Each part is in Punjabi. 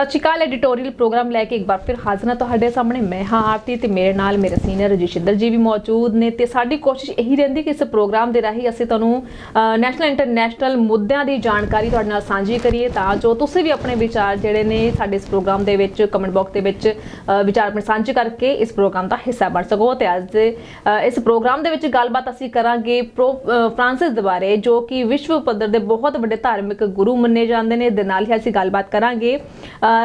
ਸਤਿ ਸ਼੍ਰੀ ਅਕਾਲ ਐਡੀਟੋਰੀਅਲ ਪ੍ਰੋਗਰਾਮ ਲੈ ਕੇ ਇੱਕ ਵਾਰ ਫਿਰ ਹਾਜ਼ਰ ਹਾਂ ਤੁਹਾਡੇ ਸਾਹਮਣੇ। ਮੈਂ ਹਾਂ ਆਰਤੀ ਤੇ ਮੇਰੇ ਨਾਲ ਮੇਰੇ ਸੀਨੀਅਰ ਰਜਿਸ਼ਿੰਦਰ ਜੀ ਵੀ ਮੌਜੂਦ ਨੇ ਤੇ ਸਾਡੀ ਕੋਸ਼ਿਸ਼ ਇਹੀ ਰਹਿੰਦੀ ਕਿ ਇਸ ਪ੍ਰੋਗਰਾਮ ਦੇ ਰਾਹੀਂ ਅਸੀਂ ਤੁਹਾਨੂੰ ਨੈਸ਼ਨਲ ਇੰਟਰਨੈਸ਼ਨਲ ਮੁੱਦਿਆਂ ਦੀ ਜਾਣਕਾਰੀ ਤੁਹਾਡੇ ਨਾਲ ਸਾਂਝੀ ਕਰੀਏ ਤਾਂ ਜੋ ਤੁਸੀਂ ਵੀ ਆਪਣੇ ਵਿਚਾਰ ਜਿਹੜੇ ਨੇ ਸਾਡੇ ਇਸ ਪ੍ਰੋਗਰਾਮ ਦੇ ਵਿੱਚ ਕਮੈਂਟ ਬਾਕਸ ਦੇ ਵਿੱਚ ਵਿਚਾਰ ਆਪਣੇ ਸਾਂਝੇ ਕਰਕੇ ਇਸ ਪ੍ਰੋਗਰਾਮ ਦਾ ਹਿੱਸਾ ਬਣ ਸਕੋ ਤੇ ਅੱਜ ਦੇ ਇਸ ਪ੍ਰੋਗਰਾਮ ਦੇ ਵਿੱਚ ਗੱਲਬਾਤ ਅਸੀਂ ਕਰਾਂਗੇ ਪ੍ਰੋ ਅ, ਫ੍ਰਾਂਸਿਸ ਦੇ ਬਾਰੇ ਜੋ ਕਿ ਵਿਸ਼ਵ ਪੱਧਰ ਦੇ ਬਹੁਤ ਵੱਡੇ ਧਾਰਮਿਕ ਗੁਰੂ ਮੰਨੇ ਜਾਂਦੇ ਨੇ। ਦੇ ਨਾਲ ਹੀ ਅਸੀਂ ਗੱਲਬਾਤ ਕਰਾਂਗੇ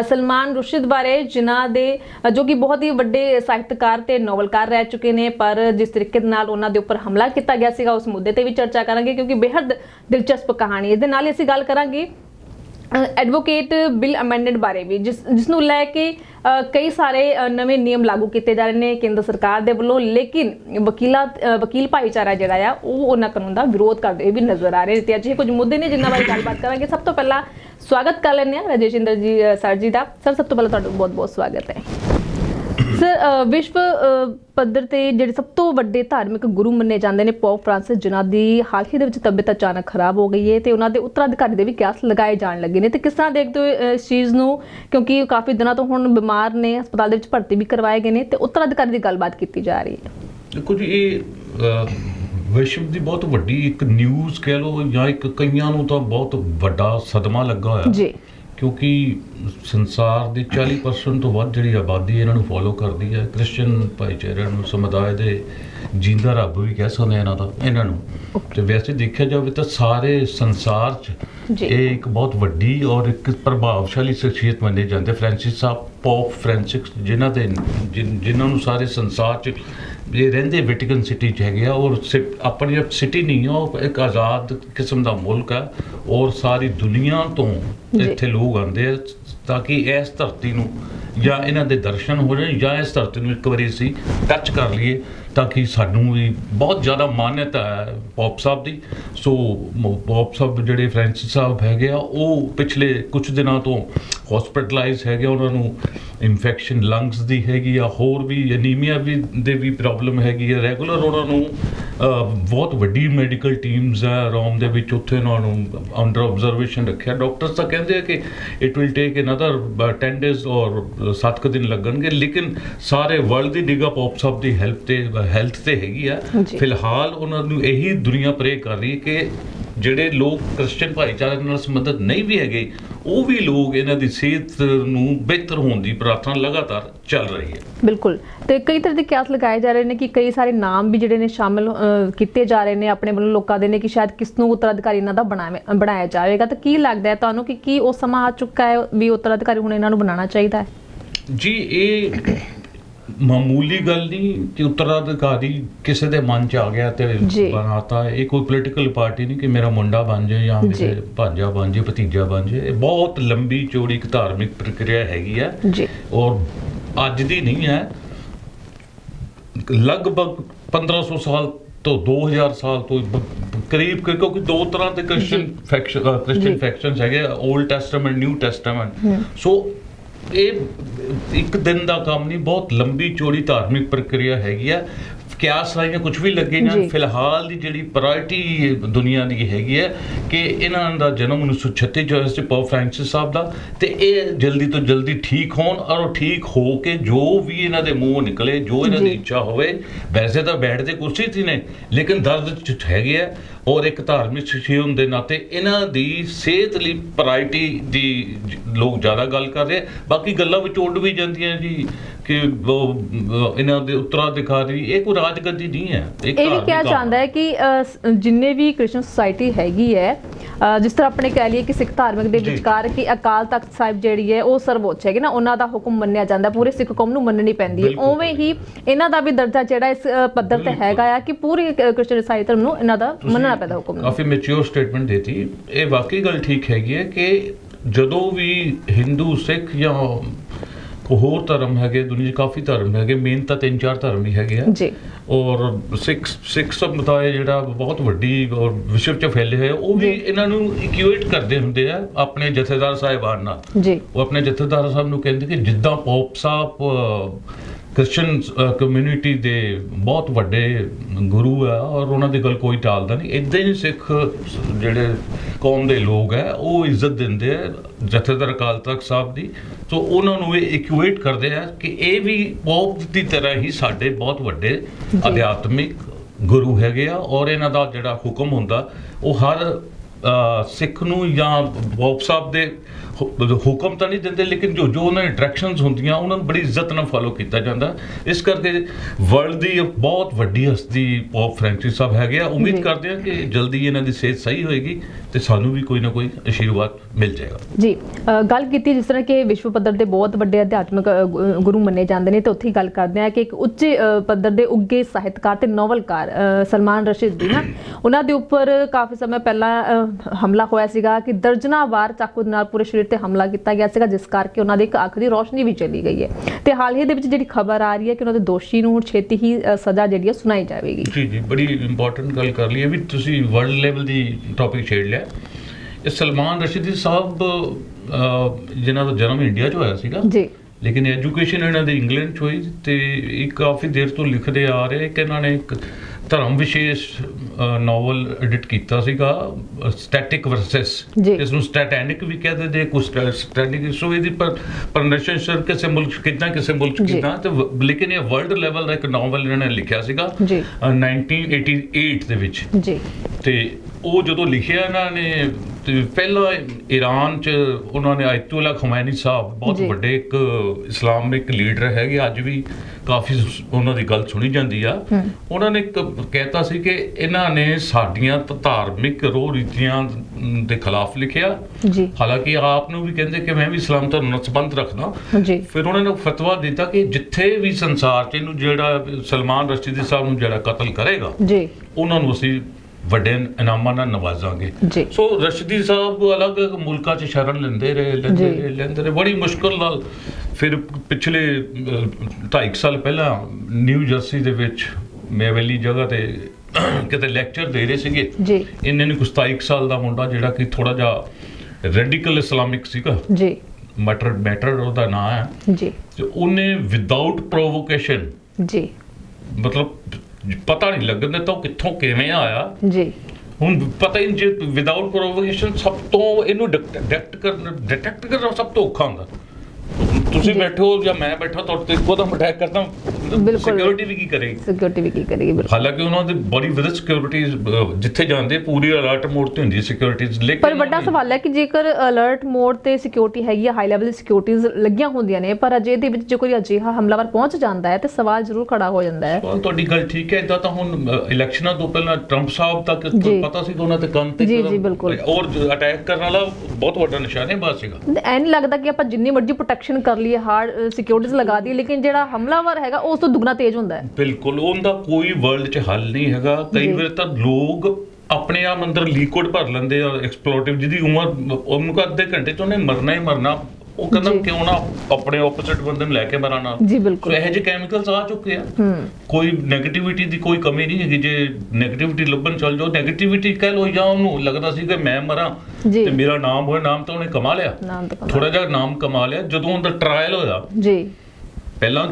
ਸਲਮਾਨ ਰੁਸ਼ਦ ਬਾਰੇ, ਜਿਨ੍ਹਾਂ ਦੇ ਜੋ ਕਿ ਬਹੁਤ ਹੀ ਵੱਡੇ ਸਾਹਿਤਕਾਰ ਤੇ ਨੋਵਲਕਾਰ ਰਹਿ ਚੁੱਕੇ ਨੇ, ਪਰ ਜਿਸ ਤਰੀਕੇ ਦੇ ਨਾਲ ਉਹਨਾਂ ਦੇ ਉੱਪਰ ਹਮਲਾ ਕੀਤਾ ਗਿਆ ਸੀਗਾ, ਉਸ ਮੁੱਦੇ ਤੇ ਵੀ ਚਰਚਾ ਕਰਾਂਗੇ, ਕਿਉਂਕਿ ਬੇहद ਦਿਲਚਸਪ ਕਹਾਣੀ ਹੈ। ਇਹਦੇ ਨਾਲ ਹੀ ਅਸੀਂ ਗੱਲ ਕਰਾਂਗੇ ਐਡਵੋਕੇਟ ਬਿੱਲ ਅਮੈਂਡਡ ਬਾਰੇ ਵੀ, ਜਿਸ ਜਿਸ ਨੂੰ ਲੈ ਕੇ ਕਈ ਸਾਰੇ ਨਵੇਂ ਨਿਯਮ ਲਾਗੂ ਕੀਤੇ ਜਾ ਰਹੇ ਨੇ ਕੇਂਦਰ ਸਰਕਾਰ ਦੇ ਵੱਲੋਂ, ਲੇਕਿਨ ਵਕੀਲਾਂ ਵਕੀਲ ਭਾਈਚਾਰਾ ਜਿਹੜਾ ਆ, ਉਹ ਉਹਨਾਂ ਕਾਨੂੰਨ ਦਾ ਵਿਰੋਧ ਕਰਦੇ ਵੀ ਨਜ਼ਰ ਆ ਰਹੇ ਨੇ। ਤੇ ਅੱਜ ਇਹ ਕੁਝ ਮੁੱਦੇ ਨੇ ਜਿਨ੍ਹਾਂ ਬਾਰੇ ਗੱਲਬਾਤ ਕਰਾਂਗੇ। ਸਭ ਤੋਂ ਪਹਿਲਾਂ ਸਵਾਗਤ ਕਰ ਲੈਂਦੇ ਹਾਂ ਰਾਜੇਸ਼ਿੰਦਰ ਜੀ ਸਰ ਜੀ ਦਾ। ਸਰ, ਸਭ ਤੋਂ ਪਹਿਲਾਂ ਤੁਹਾਡਾ ਬਹੁਤ ਬਹੁਤ ਸਵਾਗਤ ਹੈ। ਸਰ ਵਿਸ਼ਵ ਪੱਧਰ ਤੇ ਜਿਹੜੇ ਸਭ ਤੋਂ ਵੱਡੇ ਧਾਰਮਿਕ ਗੁਰੂ ਮੰਨੇ ਜਾਂਦੇ ਨੇ ਪੋਪ ਫ੍ਰਾਂਸਿਸ ਜਿਨ੍ਹਾਂ ਦੀ ਹਾਲ ਹੀ ਦੇ ਵਿੱਚ ਤਬੀਅਤ ਅਚਾਨਕ ਖਰਾਬ ਹੋ ਗਈ ਹੈ ਤੇ ਉਹਨਾਂ ਦੇ ਉੱਤਰਾਧਿਕਾਰੀ ਦੇ ਵੀ ਕਿਆਸ ਲਗਾਏ ਜਾਣ ਲੱਗੇ ਨੇ। ਤੇ ਕਿਸ ਤਰ੍ਹਾਂ ਦੇਖਦੇ ਹੋ ਇਸ ਚੀਜ਼ ਨੂੰ? ਕਿਉਂਕਿ ਉਹ ਕਾਫੀ ਦਿਨਾਂ ਤੋਂ ਹੁਣ ਬਿਮਾਰ ਨੇ ਹਸਪਤਾਲ ਦੇ ਵਿੱਚ ਭਰਤੀ ਵੀ ਕਰਵਾਏ ਗਏ ਨੇ ਤੇ ਉੱਤਰਾਧਿਕਾਰੀ ਦੀ ਗੱਲਬਾਤ ਕੀਤੀ ਜਾ ਰਹੀ ਹੈ। ਦੇਖੋ ਜੀ ਇਹ ਵਿਸ਼ਵ ਦੀ ਬਹੁਤ ਵੱਡੀ ਇੱਕ ਨਿਊਜ਼ ਕਹਿ ਲਓ ਜਾਂ ਇੱਕ ਕਈਆਂ ਨੂੰ ਤਾਂ ਬਹੁਤ ਵੱਡਾ ਸਦਮਾ ਲੱਗਾ ਹੋਇਆ। ਜੀ। ਕਿਉਂਕਿ ਸੰਸਾਰ ਦੀ 40% ਤੋਂ ਵੱਧ ਜਿਹੜੀ ਆਬਾਦੀ ਇਹਨਾਂ ਨੂੰ ਫੋਲੋ ਕਰਦੀ ਹੈ। ਕ੍ਰਿਸਚੀਅਨ ਭਾਈਚਾਰੇ ਨੂੰ ਸਮੁਦਾਇ ਦੇ ਜਿੰਦਾ ਰੱਬ ਵੀ ਕਹਿ ਸਕਦੇ ਇਹਨਾਂ ਦਾ ਇਹਨਾਂ ਨੂੰ। ਤੇ ਵੈਸੇ ਦੇਖਿਆ ਜਾਵੇ ਤਾਂ ਸਾਰੇ ਸੰਸਾਰ 'ਚ। ਇਹ ਇੱਕ ਬਹੁਤ ਵੱਡੀ ਔਰ ਇੱਕ ਪ੍ਰਭਾਵਸ਼ਾਲੀ ਸ਼ਖਸੀਅਤ ਮੰਨੇ ਜਾਂਦੇ ਫ੍ਰਾਂਸਿਸ ਸਾਹਿਬ ਪੋਪ ਫ੍ਰਾਂਸਿਸ ਜਿਨ੍ਹਾਂ ਦੇ ਜਿਨ- ਜਿਨ੍ਹਾਂ ਨੂੰ ਸਾਰੇ ਸੰਸਾਰ 'ਚ ਇਹ ਰਹਿੰਦੇ ਵੈਟੀਕਨ ਸਿਟੀ 'ਚ ਹੈਗੇ ਆ ਔਰ ਸਿ- ਆਪਣੀ ਸਿਟੀ ਨਹੀਂ ਆ ਉਹ ਇੱਕ ਆਜ਼ਾਦ ਕਿਸਮ ਦਾ ਮੁਲਕ ਆ ਔਰ ਸਾਰੀ ਦੁਨੀਆ ਤੋਂ। ਇੱਥੇ ਲੋਕ ਆਉਂਦੇ ਆ ਤਾਂ ਕਿ ਇਸ ਧਰਤੀ ਨੂੰ ਜਾਂ ਇਹਨਾਂ ਦੇ ਦਰਸ਼ਨ ਹੋ ਜਾਣ ਜਾਂ ਇਸ ਧਰਤੀ ਨੂੰ ਇੱਕ ਵਾਰੀ ਅਸੀਂ ਟੱਚ ਕਰ ਲਈਏ ਤਾਂ ਕਿ ਸਾਨੂੰ ਵੀ ਬਹੁਤ ਜ਼ਿਆਦਾ ਮਾਨਤਾ ਹੈ ਪੌਪ ਸਾਹਿਬ ਦੀ ਸੋ ਪੌਪ ਸਾਹਿਬ ਜਿਹੜੇ ਫ੍ਰਾਂਸਿਸ ਸਾਹਿਬ ਹੈਗੇ ਆ ਉਹ ਪਿਛਲੇ ਕੁਝ ਦਿਨਾਂ ਤੋਂ ਹਸਪੀਟਲਾਈਜ਼ ਹੈਗੇ ਆ, ਉਹਨਾਂ ਨੂੰ ਇਨਫੈਕਸ਼ਨ ਲੰਗਸ ਦੀ ਹੈਗੀ ਆ ਹੋਰ ਵੀ ਐਨੀਮੀਆ ਵੀ ਦੇ ਵੀ ਪ੍ਰੋਬਲਮ ਹੈਗੀ ਆ। ਰੈਗੂਲਰ ਉਹਨਾਂ ਨੂੰ ਬਹੁਤ ਵੱਡੀ ਮੈਡੀਕਲ ਟੀਮਸ ਆ ਰੋਮ ਦੇ ਵਿੱਚ ਉੱਥੇ ਉਹਨਾਂ ਨੂੰ ਅੰਡਰ ਆਬਜ਼ਰਵੇਸ਼ਨ ਰੱਖਿਆ। ਡਾਕਟਰਸ ਤਾਂ ਕਹਿੰਦੇ ਆ ਕਿ it will take another 10 days or 7 ਕੁ ਦਿਨ ਲੱਗਣਗੇ ਲੇਕਿਨ ਸਾਰੇ ਵਰਲਡ ਦੀ ਨਿਗਾਹ ਪੌਪ ਸਾਹਿਬ ਦੀ ਹੈਲਪ ਤੇ ਹੈਲਥ ਤੇ ਹੈਗੀ ਆ। ਫਿਲਹਾਲ ਉਹਨਾਂ ਨੂੰ ਇਹੀ ਦੁਨੀਆ ਪ੍ਰੇ ਕਰ ਰਹੀ ਕਿ ਜਿਹੜੇ ਲੋਕ ਕ੍ਰਿਸਚੀਅਨ ਭਾਈਚਾਰੇ ਨਾਲ ਸੰਬੰਧਿਤ ਨਹੀਂ ਵੀ ਹੈਗੇ ਉਹ ਵੀ ਲੋਕ ਇਹਨਾਂ ਦੀ ਸਿਹਤ ਨੂੰ ਬਿਹਤਰ ਹੋਣ ਦੀ ਪ੍ਰਾਰਥਨਾ ਲਗਾਤਾਰ ਚੱਲ ਰਹੀ ਹੈ। ਬਿਲਕੁਲ। ਤੇ ਕਈ ਤਰ੍ਹਾਂ ਦੇ ਕਿਆਸ ਲਗਾਏ ਜਾ ਰਹੇ ਨੇ ਕਿ ਕਈ ਸਾਰੇ ਨਾਮ ਵੀ ਜਿਹੜੇ ਨੇ ਸ਼ਾਮਲ ਕੀਤੇ ਜਾ ਰਹੇ ਨੇ ਆਪਣੇ ਵੱਲੋਂ ਲੋਕਾਂ ਦੇ ਨੇ ਕਿ ਸ਼ਾਇਦ ਕਿਸ ਨੂੰ ਉੱਤਰਾਧਿਕਾਰੀ ਇਹਨਾਂ ਦਾ ਬਣਾਇਆ ਜਾਵੇਗਾ। ਤਾਂ ਕੀ ਲੱਗਦਾ ਹੈ ਤੁਹਾਨੂੰ ਕਿ ਕੀ ਉਹ ਸਮਾਂ ਆ ਚੁੱਕਾ ਹੈ ਵੀ ਉੱਤਰਾਧਿਕਾਰੀ ਹੁਣ ਇਹਨਾਂ ਨੂੰ ਬਣਾਉਣਾ ਚਾਹੀਦਾ ਹੈ? ਜੀ ਇਹ ਮਾਮੂਲੀ ਗੱਲ ਨਹੀਂ ਕਿ ਉੱਤਰਾਧਿਕਾਰੀ ਕਿਸੇ ਦੇ ਮਨ ਚ ਆ ਗਿਆ ਤੇ। ਬਣਾਤਾ। ਇਹ ਕੋਈ ਪੋਲੀਟੀਕਲ ਪਾਰਟੀ ਨਹੀਂ ਕਿ ਮੇਰਾ ਮੁੰਡਾ ਬਣ ਜਾਏ ਜਾਂ। ਮੇਰੇ ਭਾਂਜਾ ਬਣ ਜਾਏ ਭਤੀਜਾ ਬਣ ਜਾਏ। ਇਹ ਬਹੁਤ ਲੰਬੀ ਚੌੜੀ ਇੱਕ ਧਾਰਮਿਕ ਪ੍ਰਕਿਰਿਆ ਹੈਗੀ ਆ ਜੀ। ਔਰ ਅੱਜ ਦੀ ਨਹੀਂ ਹੈ। ਲਗਭਗ 1500 ਸਾਲ ਤੋਂ 2000 ਸਾਲ ਤੋਂ ਕਰੀਬ ਕਿਉਂਕਿ ਦੋ ਤਰ੍ਹਾਂ ਦੇ ਕ੍ਰਿਸਚੀਅਨ ਫੈਕਸ਼ਨ। ਕ੍ਰਿਸਚੀਅਨ ਫੈਕਸ਼ਨਸ ਹੈਗੇ old testament new testament. So ਇਹ ਇੱਕ ਦਿਨ ਦਾ ਕੰਮ ਨਹੀਂ ਬਹੁਤ ਲੰਬੀ ਚੌੜੀ ਧਾਰਮਿਕ ਪ੍ਰਕਿਰਿਆ ਹੈਗੀ ਆ। ਕਿਆਸ ਰਾਈਆਂ ਕੁਝ ਵੀ ਲੱਗੇ ਜੀ। ਫਿਲਹਾਲ ਦੀ ਜਿਹੜੀ ਪ੍ਰਾਇੋਰਟੀ ਦੁਨੀਆ ਦੀ ਹੈਗੀ ਹੈ ਕਿ ਇਹਨਾਂ ਦਾ ਜਨਮ 1936 ਚ ਹੋਇਆ ਸੀ ਪੌਪ ਫ੍ਰਾਂਸਿਸ ਸਾਹਿਬ ਦਾ ਤੇ ਇਹ ਜਲਦੀ ਤੋਂ ਜਲਦੀ ਠੀਕ ਹੋਣ ਔਰ ਉਹ ਠੀਕ ਹੋ ਕੇ ਜੋ ਵੀ ਇਹਨਾਂ ਦੇ ਮੂੰਹ ਨਿਕਲੇ ਜੋ ਇਹਨਾਂ ਦੀ ਜੀ। ਇੱਛਾ ਹੋਵੇ ਵੈਸੇ ਤਾਂ ਬੈਠਦੇ ਕੁਰਸੀ ਤੇ ਨੇ ਲੇਕਿਨ ਦਰਦ ਚ ਹੈਗੇ ਆ ਔਰ ਇੱਕ ਧਾਰਮਿਕ ਸ਼ਖਸੀਅਤ ਦੇ ਨਾਤੇ ਇਹਨਾਂ ਦੀ ਸਿਹਤ ਲਈ ਪ੍ਰਾਇੋਰਟੀ ਦੀ ਲੋਕ ਜ਼ਿਆਦਾ ਗੱਲ ਕਰ ਰਹੇ ਆ। ਬਾਕੀ ਗੱਲਾਂ ਵਿੱਚ ਉੱਡ ਵੀ ਜਾਂਦੀਆਂ ਜੀ ਕਿ ਉਹ, ਇਹਨਾਂ ਦੇ ਉੱਤਰਾਧਿਕਾਰੀ ਇਹ ਕੋਈ ਰਾਜਗੱਦੀ ਨਹੀਂ ਹੈ ਇਹ ਵੀ ਕਿਹਾ ਜਾਂਦਾ ਹੈ ਕਿ ਜਿੰਨੇ ਵੀ ਕ੍ਰਿਸਚੀਅਨ ਸੁਸਾਇਟੀ ਹੈਗੀ ਹੈ ਜਿਸ ਤਰ੍ਹਾਂ ਆਪਣੇ ਕਹਿ ਲਈਏ ਕਿ ਸਿੱਖ ਧਾਰਮਿਕ ਦੇ। ਵਿਚਕਾਰ ਕਿ ਅਕਾਲ ਤਖਤ ਸਾਹਿਬ ਜਿਹੜੀ ਹੈ ਉਹ ਸਰਵਉੱਚ ਹੈਗੀ ਨਾ ਉਹਨਾਂ ਦਾ ਹੁਕਮ ਮੰਨਿਆ ਜਾਂਦਾ ਪੂਰੇ ਸਿੱਖ ਕੌਮ ਨੂੰ ਮੰਨਣੀ ਪੈਂਦੀ ਹੈ। ਉਵੇਂ ਹੀ ਇਹਨਾਂ ਦਾ ਵੀ ਦਰਜਾ ਜਿਹੜਾ ਇਸ ਪੱਧਰ ਤੇ। ਹੈਗਾ ਆ ਕਿ ਪੂਰੇ ਕ੍ਰਿਸਚੀਅਨ ਇਸਾਈ ਧਰਮ ਨੂੰ ਇਹਨਾਂ ਦਾ ਮੰਨਣਾ ਪੈਂਦਾ ਹੁਕਮ ਕਾਫੀ ਮੈਚੁਰ ਸਟੇਟਮੈਂਟ ਦਿੱਤੀ ਇਹ ਵਾਕਈ ਗੱਲ ਠੀਕ ਹੈਗੀ ਹੈ ਕਿ ਜਦੋਂ ਵੀ ਹਿੰਦੂ ਸਿੱਖ ਜਾਂ ਹੋਰ ਧਰਮ ਹੈਗੇ ਦੁਨੀਆ 'ਚ ਕਾਫੀ ਧਰਮ ਹੈਗੇ ਮੇਨ ਤਾਂ ਤਿੰਨ ਚਾਰ ਧਰਮ ਹੀ ਹੈਗੇ ਆ। ਜੀ। ਔਰ ਸਿੱਖ ਸਿੱਖ ਸਮੁਦਾਇ ਜਿਹੜਾ ਬਹੁਤ ਵੱਡੀ ਔਰ ਵਿਸ਼ਵ 'ਚ ਫੈਲੇ ਹੋਏ ਉਹ ਵੀ। ਇਹਨਾਂ ਨੂੰ ਇਕੁਏਟ ਕਰਦੇ ਹੁੰਦੇ ਆ ਆਪਣੇ ਜਥੇਦਾਰ ਸਾਹਿਬਾਨ ਨਾਲ। ਜੀ। ਉਹ ਆਪਣੇ ਜਥੇਦਾਰ ਸਾਹਿਬ ਨੂੰ ਕਹਿੰਦੇ ਕਿ ਜਿੱਦਾਂ ਪੌਪ ਸਾਹਿਬ ਕ੍ਰਿਸਚੀਅਨ ਕਮਿਊਨਿਟੀ ਦੇ ਬਹੁਤ ਵੱਡੇ ਗੁਰੂ ਆ ਔਰ ਉਹਨਾਂ ਦੀ ਗੱਲ ਕੋਈ ਟਾਲਦਾ ਨਹੀਂ। ਇਦਾਂ ਹੀ ਸਿੱਖ ਜਿਹੜੇ ਕੌਮ ਦੇ ਲੋਕ ਆ ਉਹ ਇੱਜ਼ਤ ਦਿੰਦੇ ਆ ਜਥੇਦਾਰ ਅਕਾਲ ਤਖਤ ਸਾਹਿਬ ਦੀ। ਸੋ ਉਹਨਾਂ ਨੂੰ ਇਹ ਇਕੁਏਟ ਕਰਦੇ ਆ ਕਿ ਇਹ ਵੀ ਪੋਪ ਦੀ ਤਰ੍ਹਾਂ ਹੀ ਸਾਡੇ ਬਹੁਤ ਵੱਡੇ ਅਧਿਆਤਮਿਕ ਗੁਰੂ ਹੈਗੇ ਆ ਔਰ ਇਹਨਾਂ ਦਾ ਜਿਹੜਾ ਹੁਕਮ ਹੁੰਦਾ ਉਹ ਹਰ ਸਿੱਖ ਨੂੰ ਜਾਂ ਪੋਪ ਸਾਹਿਬ ਦੇ ਹੁਕਮ ਤਾਂ ਨਹੀਂ ਦਿੰਦੇ ਲੇਕਿਨ ਜੋ ਜੋ ਉਹਨਾਂ ਦੀ ਡਾਇਰੈਕਸ਼ਨਸ ਹੁੰਦੀਆਂ ਉਹਨਾਂ ਨੂੰ ਬੜੀ ਇੱਜ਼ਤ ਨਾਲ ਫਾਲੋ ਕੀਤਾ ਜਾਂਦਾ। ਇਸ ਕਰਕੇ ਵਰਲਡ ਦੀ ਬਹੁਤ ਵੱਡੀ ਹਸਤੀ ਪੋਪ ਫ੍ਰੈਂਸਿਸ ਸਾਹਿਬ ਹੈਗੇ ਆ। ਉਮੀਦ। ਕਰਦੇ ਆ ਕਿ ਜਲਦੀ ਇਹਨਾਂ ਦੀ ਸਿਹਤ ਸਹੀ ਹੋਏਗੀ ਤੇ ਸਾਨੂੰ ਵੀ ਕੋਈ ਨਾ ਕੋਈ ਅਸ਼ੀਰਵਾਦ ਮਿਲ ਜਾਏਗਾ। ਜੀ ਗੱਲ ਕੀਤੀ ਜਿਸ ਤਰ੍ਹਾਂ ਕਿ ਵਿਸ਼ਵ ਪੱਧਰ ਦੇ ਬਹੁਤ ਵੱਡੇ ਅਧਿਆਤਮਿਕ ਗੁਰੂ ਮੰਨੇ ਜਾਂਦੇ ਨੇ ਤੇ ਉੱਥੇ ਹੀ ਗੱਲ ਕਰਦੇ ਆ ਕਿ ਇੱਕ ਉੱਚੇ ਪੱਧਰ ਦੇ ਉੱਗੇ ਸਾਹਿਤਕਾਰ ਤੇ ਨੋਵਲਕਾਰ ਸਲਮਾਨ ਰਸ਼ੀਦ ਜੀ ਨਾ ਉਹਨਾਂ ਦੇ ਉੱਪਰ ਕਾਫੀ ਸਮੇਂ ਪਹਿਲਾਂ ਹਮਲਾ ਹੋਇਆ ਸੀਗਾ ਕਿ ਦਰਜਨਾ ਵਾਰ ਚਾਕੂ ਨਾਲ ਪੂਰੇ ਸਰੀਰ ਤੇ ਹਮਲਾ ਕੀਤਾ ਗਿਆ ਸੀਗਾ ਜਿਸ ਕਰਕੇ ਉਹਨਾਂ ਦੀ ਇੱਕ ਅੱਖ ਦੀ ਰੋਸ਼ਨੀ ਵੀ ਚਲੀ ਗਈ ਹੈ। ਤੇ ਹਾਲ ਹੀ ਦੇ ਵਿੱਚ ਜਿਹੜੀ ਖਬਰ ਆ ਰਹੀ ਹੈ ਕਿ ਉਹਨਾਂ ਦੇ ਦੋਸ਼ੀ ਨੂੰ ਛੇਤੀ ਹੀ ਸਜ਼ਾ ਜਿਹੜੀ ਹੈ ਸੁਣਾਈ ਜਾਵੇਗੀ। ਜੀ ਜੀ ਬੜੀ ਇੰਪੋਰਟੈਂਟ ਗੱਲ ਕਰ ਲਈ ਹੈ ਵੀ ਤੁਸੀਂ ਵਰਲਡ ਲੈਵਲ ਦੀ ਟੌਪਿਕ ਛੇੜ ਲਿਆ। ਇਹ ਸਲਮਾਨ ਰਸ਼ੀਦੀ ਸਾਹਿਬ ਜਿਨ੍ਹਾਂ ਦਾ ਜਨਮ ਇੰਡੀਆ 'ਚ ਹੋਇਆ ਸੀਗਾ। ਜੀ। ਲੇਕਿਨ ਐਜੂਕੇਸ਼ਨ ਇਹਨਾਂ ਦੀ ਇੰਗਲੈਂਡ 'ਚ ਹੋਈ ਤੇ ਇਹ ਕਾਫੀ ਦੇਰ ਤੋਂ ਲਿਖਦੇ ਆ ਰਹੇ ਕਿ ਇਹਨਾਂ ਨੇ ਇੱਕ ਧਰਮ ਵਿਸ਼ੇਸ਼ ਨੋਵਲ ਐਡਿਟ ਕੀਤਾ ਸੀਗਾ ਸਟੈਟਿਕ ਵਰਸਸ ਜੀ। ਇਸ ਨੂੰ ਸਟੈਟੈਨਿਕ ਵੀ ਕਹਿੰਦੇ ਨੇ ਕੁਝ ਸਟੈਟਿਕ ਸੋ ਇਹਦੀ ਪਰ ਪਰਨੇਸ਼ਨ ਸਰ ਕਿਸੇ ਮੁਲਕ ਕਿੱਦਾਂ ਕਿਸੇ ਮੁਲਕ ਜੀ। ਕਿੱਦਾਂ ਤੇ ਲੇਕਿਨ ਇਹ ਵਰਲਡ ਲੈਵਲ ਦਾ ਇੱਕ ਨੋਵਲ ਇਹਨਾਂ ਨੇ ਲਿਖਿਆ ਸੀਗਾ ਜੀ। ਅ, 1988 ਦੇ ਵਿੱਚ ਜੀ ਤੇ ਉਹ ਜਦੋਂ ਲਿਖਿਆ ਇਹਨਾਂ ਨੇ ਤੇ ਪਹਿਲਾਂ ਈਰਾਨ ਚ ਉਹਨਾਂ ਨੇ ਆਇਤੁੱਲਾ ਖਮੈਨੀ ਸਾਹਿਬ ਬਹੁਤ। ਵੱਡੇ ਇੱਕ ਇਸਲਾਮਿਕ ਲੀਡਰ ਹੈਗੇ ਅੱਜ ਵੀ ਕਾਫੀ ਉਹਨਾਂ ਦੀ ਗੱਲ ਸੁਣੀ ਜਾਂਦੀ ਆ। ਉਹਨਾਂ ਨੇ ਇੱਕ ਕਹਿਤਾ ਸੀ ਕਿ ਇਹਨਾਂ ਨੇ ਸਾਡੀਆਂ ਧਾਰਮਿਕ ਰੋਹ ਰੀਤੀਆਂ ਦੇ ਖਿਲਾਫ ਲਿਖਿਆ। ਜੀ। ਹਾਲਾਂਕਿ ਆਪ ਨੂੰ ਵੀ ਕਹਿੰਦੇ ਕਿ ਮੈਂ ਵੀ ਇਸਲਾਮ ਧਰਮ ਨਾਲ ਸੰਬੰਧ ਰੱਖਦਾ। ਜੀ। ਫਿਰ ਉਹਨਾਂ ਨੇ ਫਤਵਾ ਦਿੱਤਾ ਕਿ ਜਿੱਥੇ ਵੀ ਸੰਸਾਰ 'ਚ ਇਹਨੂੰ ਜਿਹੜਾ ਸਲਮਾਨ ਰਸ਼ੀਦੀ ਸਾਹਿਬ ਨੂੰ ਜਿਹੜਾ ਕਤਲ ਕਰੇਗਾ ਜੀ। ਉਹਨਾਂ ਨੂੰ ਅਸੀਂ ਵੱਡੇ ਇਨਾਮਾਂ ਨਾਲ ਨਵਾਜ਼ਾਂਗੇ। ਜੀ। ਸੋ ਰਸ਼ਦੀ ਸਾਹਿਬ ਅਲੱਗ ਅਲੱਗ ਮੁਲਕਾਂ 'ਚ ਸ਼ਰਨ ਲੈਂਦੇ ਰਹੇ ਲੈਂਦੇ ਜੀ। ਰਹੇ ਲੈਂਦੇ ਰਹੇ। ਬੜੀ ਮੁਸ਼ਕਲ ਨਾਲ ਫਿਰ ਪਿਛਲੇ 2.5 ਸਾਲ ਪਹਿਲਾਂ ਨਿਊ ਜਰਸੀ ਦੇ ਵਿੱਚ ਮੇਵੈਲੀ ਜਗ੍ਹਾ ਤੇ ਕਿਤੇ ਲੈਕਚਰ ਦੇ ਰਹੇ ਸੀਗੇ। ਜੀ। ਇੰਨੇ ਨੂੰ ਕੁ 27 ਸਾਲ ਦਾ ਮੁੰਡਾ ਜਿਹੜਾ ਕਿ ਥੋੜਾ ਜਿਹਾ ਰੈਡੀਕਲ ਇਸਲਾਮਿਕ ਸੀਗਾ। ਜੀ। ਮਟਰ ਮੈਟਰ ਉਹਦਾ ਨਾਮ ਹੈ। ਜੀ। ਤੇ ਉਹਨੇ ਵਿਦਆਊਟ ਪ੍ਰੋਵੋਕੇਸ਼ਨ ਜੀ। ਮਤਲਬ ਪਤਾ ਨਹੀਂ ਲੱਗਣ ਦਿੱਤਾ ਉਹ ਕਿੱਥੋਂ ਕਿਵੇਂ ਆਇਆ। ਜੀ। ਹੁਣ ਪਤਾ ਹੀ ਜੇ ਵਿਦਆਊਟ ਪ੍ਰੋਵੋਕੇਸ਼ਨ ਸਭ ਤੋਂ ਇਹਨੂੰ ਡਿਟੈਕਟ ਕਰਨਾ ਡਿਟੈਕਟ ਕਰਨਾ ਸਭ ਤੋਂ ਔਖਾ ਹੁੰਦਾ। ਤੁਸੀਂ। ਬੈਠੋ ਜਾਂ ਮੈਂ ਬੈਠਾ ਤੁਹਾਡੇ ਤੇ ਇੱਕਦਮ ਅਟੈਕ ਕਰਦਾ। ਬਿਲਕੁਲ। ਸਿਕਿਉਰਿਟੀ ਵੀ ਕੀ ਕਰੇਗੀ ਸਿਕਿਉਰਿਟੀ ਵੀ ਕੀ ਕਰੇਗੀ ਬਿਲਕੁਲ ਹਾਲਾਂਕਿ ਉਹਨਾਂ ਦੀ ਬੜੀ ਵਿਦ ਸਿਕਿਉਰਿਟੀ ਜਿੱਥੇ ਜਾਂਦੇ ਪੂਰੀ ਅਲਰਟ ਮੋਡ ਤੇ ਹੁੰਦੀ ਸਿਕਿਉਰਿਟੀ ਲੇਕਿਨ ਪਰ ਵੱਡਾ ਸਵਾਲ ਹੈ ਕਿ ਜੇਕਰ ਅਲਰਟ ਮੋਡ ਤੇ ਸਿਕਿਉਰਿਟੀ ਹੈਗੀ ਹੈ ਹਾਈ ਲੈਵਲ ਦੀ ਸਿਕਿਉਰਿਟੀਜ਼ ਲੱਗੀਆਂ ਹੁੰਦੀਆਂ ਨੇ ਪਰ ਅਜੇ ਦੇ ਵਿੱਚ ਜੇ ਕੋਈ ਅਜਿਹਾ ਹਮਲਾਵਰ ਪਹੁੰਚ ਜਾਂਦਾ ਹੈ ਤੇ ਸਵਾਲ ਜ਼ਰੂਰ ਖੜਾ ਹੋ ਜਾਂਦਾ ਹੈ ਤੁਹਾਡੀ ਗੱਲ ਠੀਕ ਹੈ ਇਦਾਂ ਤਾਂ ਹੁਣ ਇਲੈਕਸ਼ਨਾਂ ਤੋਂ ਪਹਿਲਾਂ ਟਰੰਪ ਸਾਹਿਬ ਤੱਕ। ਪਤਾ ਸੀ ਕਿ ਉਹਨਾਂ ਤੇ ਕੰਨ ਤੇ ਜੀ, ਜੀ, ਬਿਲਕੁਲ। ਔਰ ਅਟੈਕ ਕਰਨ ਵਾਲਾ ਬਹੁਤ ਵੱਡਾ ਨਿਸ਼ਾਨੇਬਾਜ਼ ਸੀਗਾ ਤੇ ਐ ਨਹੀਂ ਲੱਗਦਾ ਕਿ ਆਪਾਂ ਜਿੰਨੀ ਮਰਜ਼ੀ ਪ੍ਰੋਟੈਕਸ਼ਨ ਕਰ ਲਈਏ ਹਾਰਡ ਸਿਕਿਉਰਿਟੀਜ਼ ਲਗਾ ਦਈਏ ਲੇਕਿਨ ਜਿਹੜਾ ਹਮਲਾਵਰ ਹੈਗਾ ਉਹ ਉਸ ਤੋਂ ਦੁੱਗਣਾ ਤੇਜ਼ ਹੁੰਦਾ ਹੈ। ਬਿਲਕੁਲ ਉਹਦਾ ਕੋਈ ਵਰਲਡ 'ਚ ਹੱਲ ਨਹੀਂ ਹੈਗਾ। ਕਈ ਵਾਰ ਤਾਂ ਲੋਕ ਆਪਣੇ ਆਪ ਅੰਦਰ ਲੀਕਵਿਡ ਭਰ ਲੈਂਦੇ ਆ ਐਕਸਪਲੋਰਟਿਵ ਜਿਹਦੀ ਉਮਰ ਉਹਨੂੰ ਅੱਧੇ ਘੰਟੇ 'ਚ ਉਹਨੇ ਮਰਨਾ ਹੀ ਮਰਨਾ। ਉਹ ਕਹਿੰਦਾ ਕਿਉਂ ਨਾ ਆਪਣੇ ਆਪੋਜ਼ਿਟ ਬੰਦੇ ਨੂੰ ਲੈ ਕੇ ਮਰਾਣਾ ਜੀ ਬਿਲਕੁਲ। ਇਹੋ ਜਿਹੇ ਕੈਮੀਕਲਸ ਆ ਚੁੱਕੇ ਆ। ਕੋਈ 네ਗੇਟਿਵਿਟੀ ਦੀ ਕੋਈ ਕਮੀ ਨਹੀਂ ਹੈਗੀ। ਜੇ 네ਗੇਟਿਵਿਟੀ ਲੱਭਣ ਚੱਲ ਜਾਓ 네ਗੇਟਿਵਿਟੀ ਕਹਿ ਲੋ ਜਾਂ ਉਹਨੂੰ ਲੱਗਦਾ ਸੀ ਕਿ ਮੈਂ ਮਰਾਂ ਤੇ ਮੇਰਾ ਨਾਮ ਹੋਇਆ ਨਾਮ ਤਾਂ ਉਹਨੇ ਕਮਾ ਲਿਆ। ਥੋੜਾ ਜਿਹਾ ਨਾਮ ਕਮਾ ਲਿਆ ਜਦੋਂ ਉਹਦਾ ਟ੍ਰਾਇਲ ਹੋਇਆ। ਜੀ। ਪਹਿਲਾਂ